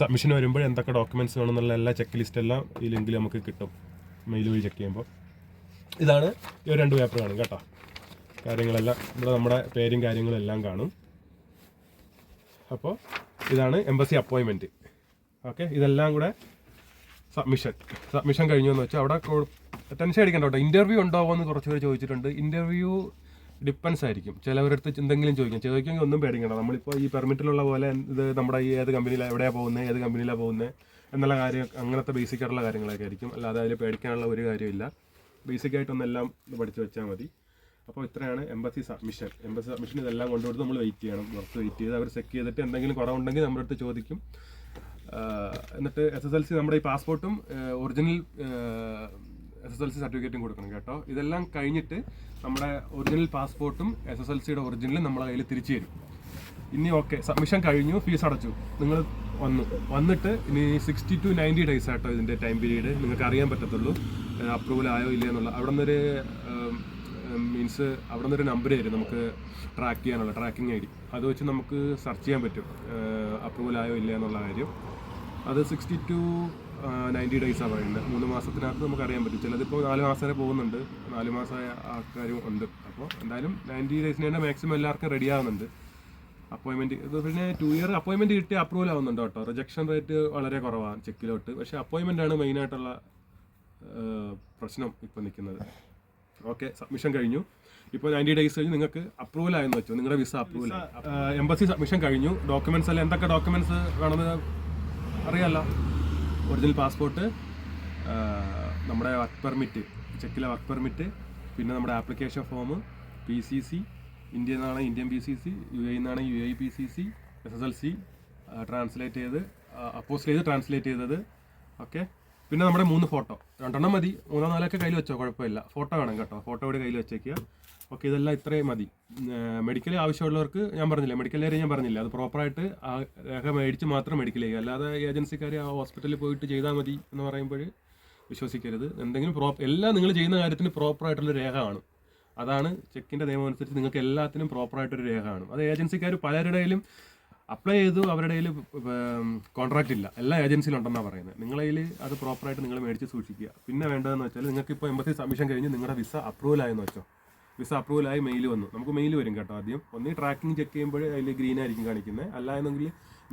സബ്മിഷൻ വരുമ്പോൾ എന്തൊക്കെ ഡോക്യുമെന്റ്സ് വേണമെന്നുള്ള എല്ലാ ചെക്ക് ലിസ്റ്റ് എല്ലാം ഈ ലിങ്കിൽ നമുക്ക് കിട്ടും. മെയിൽ വഴി ചെക്ക് ചെയ്യുമ്പോൾ ഇതാണ് ഈ രണ്ട് പേപ്പർ കാണും കേട്ടോ. കാര്യങ്ങളെല്ലാം ഇവിടെ നമ്മുടെ പേരും കാര്യങ്ങളും എല്ലാം കാണും. അപ്പോൾ ഇതാണ് എംബസി അപ്പോയിൻമെന്റ് ഓക്കെ ഇതെല്ലാം കൂടെ സബ്മിഷൻ സബ്മിഷൻ കഴിഞ്ഞു എന്ന് വെച്ചാൽ അവിടെ ടെൻഷൻ അടിക്കണ്ട ഇന്റർവ്യൂ ഉണ്ടാവുമോ എന്ന് കുറച്ച് പേര് ചോദിച്ചിട്ടുണ്ട്. ഇന്റർവ്യൂ ഡിപ്പെൻസ് ആയിരിക്കും. ചിലവരടുത്ത് എന്തെങ്കിലും ചോദിക്കും. ചോദിക്കുമെങ്കിൽ ഒന്നും പേടിക്കണ്ട. നമ്മളിപ്പോൾ ഈ പെർമിറ്റിലുള്ള പോലെ ഇത് നമ്മുടെ ഈ ഏത് കമ്പനിയിലാണ് എവിടെയാണ് പോകുന്നത് ഏത് കമ്പനിയിലാണ് പോകുന്നത് എന്നുള്ള കാര്യം അങ്ങനത്തെ ബേസിക് ആയിട്ടുള്ള കാര്യങ്ങളൊക്കെ ആയിരിക്കും. അല്ലാതെ അതിൽ പേടിക്കാനുള്ള ഒരു കാര്യമില്ല. ബേസിക് ആയിട്ടൊന്നെല്ലാം പഠിച്ചു വെച്ചാൽ മതി. അപ്പോൾ ഇത്രയാണ് എംബസി സബ്മിഷൻ എംബസി സബ്മിഷൻ ഇതെല്ലാം കൊണ്ടുകൊടുത്ത് നമ്മൾ വെയിറ്റ് ചെയ്യണം. പുറത്ത് വെയിറ്റ് ചെയ്ത് അവർ ചെക്ക് ചെയ്തിട്ട് എന്തെങ്കിലും കുറവുണ്ടെങ്കിൽ നമ്മുടെ അടുത്ത് ചോദിക്കും. എന്നിട്ട് എസ് എസ് എൽ സി നമ്മുടെ ഈ പാസ്പോർട്ടും original S S L C സർട്ടിഫിക്കറ്റും കൊടുക്കണം കേട്ടോ. ഇതെല്ലാം കഴിഞ്ഞിട്ട് നമ്മുടെ ഒറിജിനൽ പാസ്പോർട്ടും എസ് എസ് എൽ സിയുടെ ഒറിജിനലും നമ്മളെ കയ്യിൽ തിരിച്ചു തരും. ഇനി ഓക്കെ സബ്മിഷൻ കഴിഞ്ഞു ഫീസ് അടച്ചു. നിങ്ങൾ വന്നു. വന്നിട്ട് ഇനി സിക്സ്റ്റി ടു നയന്റി ഡേയ്സ് ആട്ടോ ഇതിന്റെ ടൈം പീരീഡ് നിങ്ങൾക്ക് അറിയാൻ പറ്റത്തുള്ളൂ അപ്രൂവൽ ആയോ ഇല്ലയോ എന്നുള്ള. അവിടെ നിന്നൊരു മീൻസ് അവിടെ നിന്നൊരു നമ്പർ തരും നമുക്ക് ട്രാക്ക് ചെയ്യാനുള്ള ട്രാക്കിംഗ് ഐ ഡി. അത് വെച്ച് നമുക്ക് സെർച്ച് ചെയ്യാൻ പറ്റും അപ്രൂവൽ ആയോ ഇല്ലയോ എന്നുള്ള കാര്യം. അത് സിക്സ്റ്റി ടു നയന്റി ഡേയ്സാണ് പറയുന്നത്. മൂന്ന് മാസത്തിനകത്ത് നമുക്ക് അറിയാൻ പറ്റും. ചിലതിപ്പോൾ നാല് മാസം വരെ പോകുന്നുണ്ട്. നാല് മാസമായ ആൾക്കാരും ഉണ്ട്. അപ്പോൾ എന്തായാലും നയന്റി ഡേയ്സിന് തന്നെ മാക്സിമം എല്ലാവർക്കും റെഡി ആവുന്നുണ്ട്. അപ്പോയിൻമെന്റ് ഇത് പിന്നെ ടു ഇയർ അപ്പോയിൻമെന്റ് കിട്ടി അപ്രൂവൽ ആവുന്നുണ്ട് കേട്ടോ. റിജക്ഷൻ റേറ്റ് വളരെ കുറവാണ് ചെക്കിലോട്ട്. പക്ഷേ അപ്പോയിൻമെന്റ് ആണ് മെയിനായിട്ടുള്ള പ്രശ്നം ഇപ്പോൾ നിൽക്കുന്നത്. ഓക്കെ സബ്മിഷൻ കഴിഞ്ഞു. ഇപ്പോൾ നയന്റി ഡേയ്സ് കഴിഞ്ഞ് നിങ്ങൾക്ക് അപ്രൂവൽ ആയെന്ന് വെച്ചു? നിങ്ങളുടെ വിസ അപ്രൂവൽ എംബസി സബ്മിഷൻ കഴിഞ്ഞു. ഡോക്യുമെന്റ്സ് അല്ല? എന്തൊക്കെ ഡോക്യുമെന്റ്സ് വേണമെന്ന് അറിയാമല്ലോ ഒറിജിനൽ പാസ്പോർട്ട് നമ്മുടെ വർക്ക് പെർമിറ്റ് ചെക്കിലെ വർക്ക് പെർമിറ്റ് പിന്നെ നമ്മുടെ application form P C C ഇന്ത്യയിൽ നിന്നാണെങ്കിൽ Indian P C C U A നിന്നാണെങ്കിൽ U A P C C S S L C translate ചെയ്ത് അപ്പോസ്റ്റ് ചെയ്ത് ട്രാൻസ്ലേറ്റ് ചെയ്തത്. ഓക്കെ പിന്നെ നമ്മുടെ മൂന്ന് ഫോട്ടോ രണ്ടെണ്ണം മതി. മൂന്നോ നാലൊക്കെ കയ്യിൽ വെച്ചോ? കുഴപ്പമില്ല. ഫോട്ടോ വേണം കേട്ടോ. ഫോട്ടോ ഇവിടെ കയ്യിൽ വെച്ചേക്കുക. ഓക്കെ ഇതെല്ലാം ഇത്രയും മതി. മെഡിക്കൽ ആവശ്യമുള്ളവർക്ക് ഞാൻ പറഞ്ഞില്ല മെഡിക്കൽ ഏരിയ ഞാൻ പറഞ്ഞില്ല അത് പ്രോപ്പറായിട്ട് ആ രേഖ മേടിച്ച് മാത്രം മെഡിക്കൽ ചെയ്യുക. അല്ലാതെ ഏജൻസിക്കാർ ആ ഹോസ്പിറ്റലിൽ പോയിട്ട് ചെയ്താൽ മതി എന്ന് പറയുമ്പോൾ വിശ്വസിക്കരുത്. എന്തെങ്കിലും പ്രോ എല്ലാം നിങ്ങൾ ചെയ്യുന്ന കാര്യത്തിന് പ്രോപ്പറായിട്ടുള്ള രേഖ കാണും. അതാണ് ചെക്കിന്റെ നിയമം അനുസരിച്ച് നിങ്ങൾക്ക് എല്ലാത്തിനും പ്രോപ്പറായിട്ടൊരു രേഖ കാണും. അത് ഏജൻസിക്കാർ പലരുടെയിലും അപ്ലൈ ചെയ്തു അവരുടെ കയ്യിൽ കോൺട്രാക്റ്റ് ഇല്ല. എല്ലാ ഏജൻസിയിലുണ്ടെന്നാണ് പറയുന്നത്. നിങ്ങളെ കയ്യിൽ അത് പ്രോപ്പറായിട്ട് നിങ്ങൾ മേടിച്ച് സൂക്ഷിക്കുക. പിന്നെ വേണ്ടതെന്ന് വെച്ചാൽ നിങ്ങൾക്ക് ഇപ്പോൾ എംബസി സബ്മിഷൻ കഴിഞ്ഞ് നിങ്ങളുടെ വിസ അപ്രൂവൽ ആയെന്ന് വെച്ചോ. വിസ അപ്രൂവൽ ആയി മെയിൽ വന്നു. നമുക്ക് മെയിൽ വരും കേട്ടോ ആദ്യം. ഒന്ന് ട്രാക്കിംഗ് ചെക്ക് ചെയ്യുമ്പോൾ അതിൽ ഗ്രീൻ ആയിരിക്കും കാണിക്കുന്നത് അല്ല എന്നെങ്കിൽ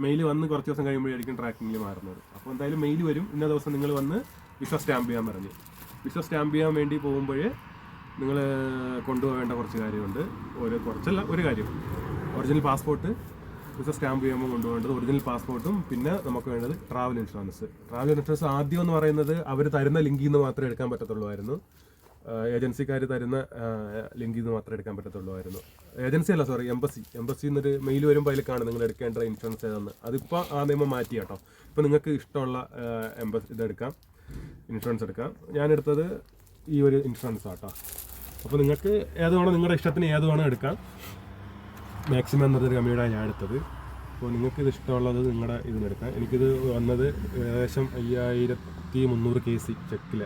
മെയിൽ വന്ന് കുറച്ച് ദിവസം കഴിയുമ്പോഴായിരിക്കും ട്രാക്കിംഗിൽ മാറുന്നത്. അപ്പോൾ എന്തായാലും മെയിൽ വരും. ഇന്ന ദിവസം നിങ്ങൾ വന്ന് വിസ സ്റ്റാമ്പ് ചെയ്യാൻ പറഞ്ഞു. വിസ സ്റ്റാമ്പ് ചെയ്യാൻ വേണ്ടി പോകുമ്പോൾ നിങ്ങൾ കൊണ്ടുപോകേണ്ട കുറച്ച് കാര്യമുണ്ട്. ഒരു കുറച്ചല്ല ഒരു കാര്യം. ഒറിജിനൽ പാസ്പോർട്ട് വിസ സ്റ്റാമ്പ് ചെയ്യുമ്പോൾ കൊണ്ടുപോകേണ്ടത് ഒറിജിനൽ പാസ്പോർട്ടും പിന്നെ നമുക്ക് വേണ്ടത് ട്രാവൽ ഇൻഷുറൻസ് ട്രാവൽ ഇൻഷുറൻസ് ആദ്യം എന്ന് പറയുന്നത് അവർ തരുന്ന ലിങ്കിൽ നിന്ന് മാത്രമേ എടുക്കാൻ പറ്റത്തുള്ളൂ ഏജൻസിക്കാർ തരുന്ന ലിങ്കിൽ നിന്ന് മാത്രമേ എടുക്കാൻ പറ്റത്തുള്ളൂ ഏജൻസി അല്ല സോറി എംബസി എംബസി എന്നൊരു മെയിൽ വരുമ്പോൾ അതിൽ കാണും നിങ്ങൾ എടുക്കേണ്ട ഇൻഷുറൻസ് ഏതാണ് അതിപ്പോൾ ആ നിയമം മാറ്റി കേട്ടോ. ഇപ്പോൾ നിങ്ങൾക്ക് ഇഷ്ടമുള്ള എംബസി ഇതെടുക്കാം ഇൻഷുറൻസ് എടുക്കാം. ഞാനെടുത്തത് ഈ ഒരു ഇൻഷുറൻസ് ആട്ടോ അപ്പോൾ നിങ്ങൾക്ക് ഏത് വേണോ നിങ്ങളുടെ ഇഷ്ടത്തിന് ഏത് വേണോ എടുക്കാം. മാക്സിമം എന്നൊരു കമ്പനിയുടെ ഞാൻ എടുത്തത്. അപ്പോൾ നിങ്ങൾക്ക് ഇത് ഇഷ്ടമുള്ളത് നിങ്ങളുടെ ഇതിനെടുക്കാം എനിക്കിത് വന്നത് ഏകദേശം അയ്യായിരത്തി മുന്നൂറ് കെ സി ചെക്കിൽ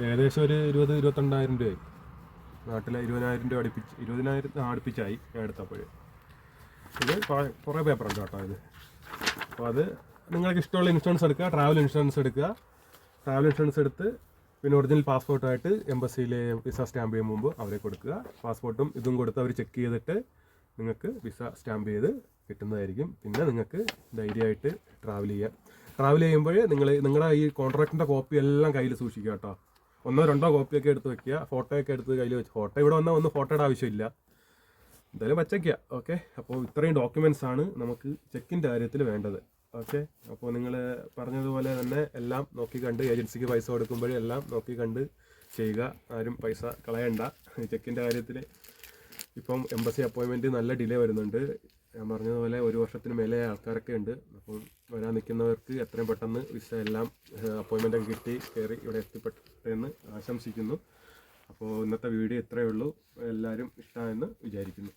ഏകദേശം ഒരു ഇരുപത് ഇരുപത്തിരണ്ടായിരം രൂപയായി. നാട്ടിലെ ഇരുപതിനായിരം രൂപ അടുപ്പിച്ച് ഇരുപതിനായിരം അടുപ്പിച്ചായി ഞാൻ എടുത്തപ്പോൾ. ഇത് കുറേ- ഉണ്ട് കേട്ടോ ഇത്. അപ്പോൾ അത് നിങ്ങൾക്ക് ഇഷ്ടമുള്ള ഇൻഷുറൻസ് എടുക്കുക ട്രാവൽ ഇൻഷുറൻസ് എടുക്കുക. ട്രാവൽ ഇൻഷുറൻസ് എടുത്ത് പിന്നെ ഒറിജിനൽ പാസ്പോർട്ടായിട്ട് എംബസിയിലെ വിസ സ്റ്റാമ്പ് ചെയ്യാൻ മുമ്പ് അവരെ കൊടുക്കുക. പാസ്പോർട്ടും ഇതും കൊടുത്ത് അവർ ചെക്ക് ചെയ്തിട്ട് നിങ്ങൾക്ക് വിസ സ്റ്റാമ്പ് ചെയ്ത് കിട്ടുന്നതായിരിക്കും. പിന്നെ നിങ്ങൾക്ക് ധൈര്യമായിട്ട് ട്രാവൽ ചെയ്യാം. ട്രാവൽ ചെയ്യുമ്പോൾ നിങ്ങൾ നിങ്ങളുടെ ഈ കോൺട്രാക്റ്റിന്റെ കോപ്പി എല്ലാം കയ്യിൽ സൂക്ഷിക്കുക കേട്ടോ. ഒന്നോ രണ്ടോ കോപ്പിയൊക്കെ എടുത്ത് വെക്കുക. ഫോട്ടോ ഒക്കെ എടുത്ത് കയ്യിൽ വെച്ച്. ഫോട്ടോ ഇവിടെ വന്നാൽ ഒന്നും ഫോട്ടോയുടെ ആവശ്യമില്ല. എന്തായാലും വച്ചേക്കുക. ഓക്കെ? അപ്പോൾ ഇത്രയും ഡോക്യുമെന്റ്സ് ആണ് നമുക്ക് ചെക്കിന്റെ കാര്യത്തിൽ വേണ്ടത്. ഓക്കെ? അപ്പോൾ നിങ്ങൾ പറഞ്ഞതുപോലെ തന്നെ എല്ലാം നോക്കി കണ്ട് ഏജൻസിക്ക് പൈസ കൊടുക്കുമ്പോഴേ എല്ലാം നോക്കി കണ്ട് ചെയ്യുക. ആരും പൈസ കളയണ്ട. ചെക്കിന്റെ കാര്യത്തിൽ ഇപ്പം എംബസി അപ്പോയിൻമെന്റ് നല്ല ഡിലേ വരുന്നുണ്ട്. ഞാൻ പറഞ്ഞതുപോലെ ഒരു വർഷത്തിന് മേലെ ആൾക്കാരൊക്കെ ഉണ്ട്. അപ്പോൾ വരാൻ നിൽക്കുന്നവർക്ക് എത്രയും പെട്ടെന്ന് വിസ എല്ലാം അപ്പോയിൻമെന്റ് ഒക്കെ കിട്ടി കയറി ഇവിടെ എത്തിപ്പെട്ടെന്ന് ആശംസിക്കുന്നു. അപ്പോൾ ഇന്നത്തെ വീഡിയോ ഇത്രയേ ഉള്ളൂ. എല്ലാവരും ഇഷ്ടമായെന്ന് വിചാരിക്കുന്നു.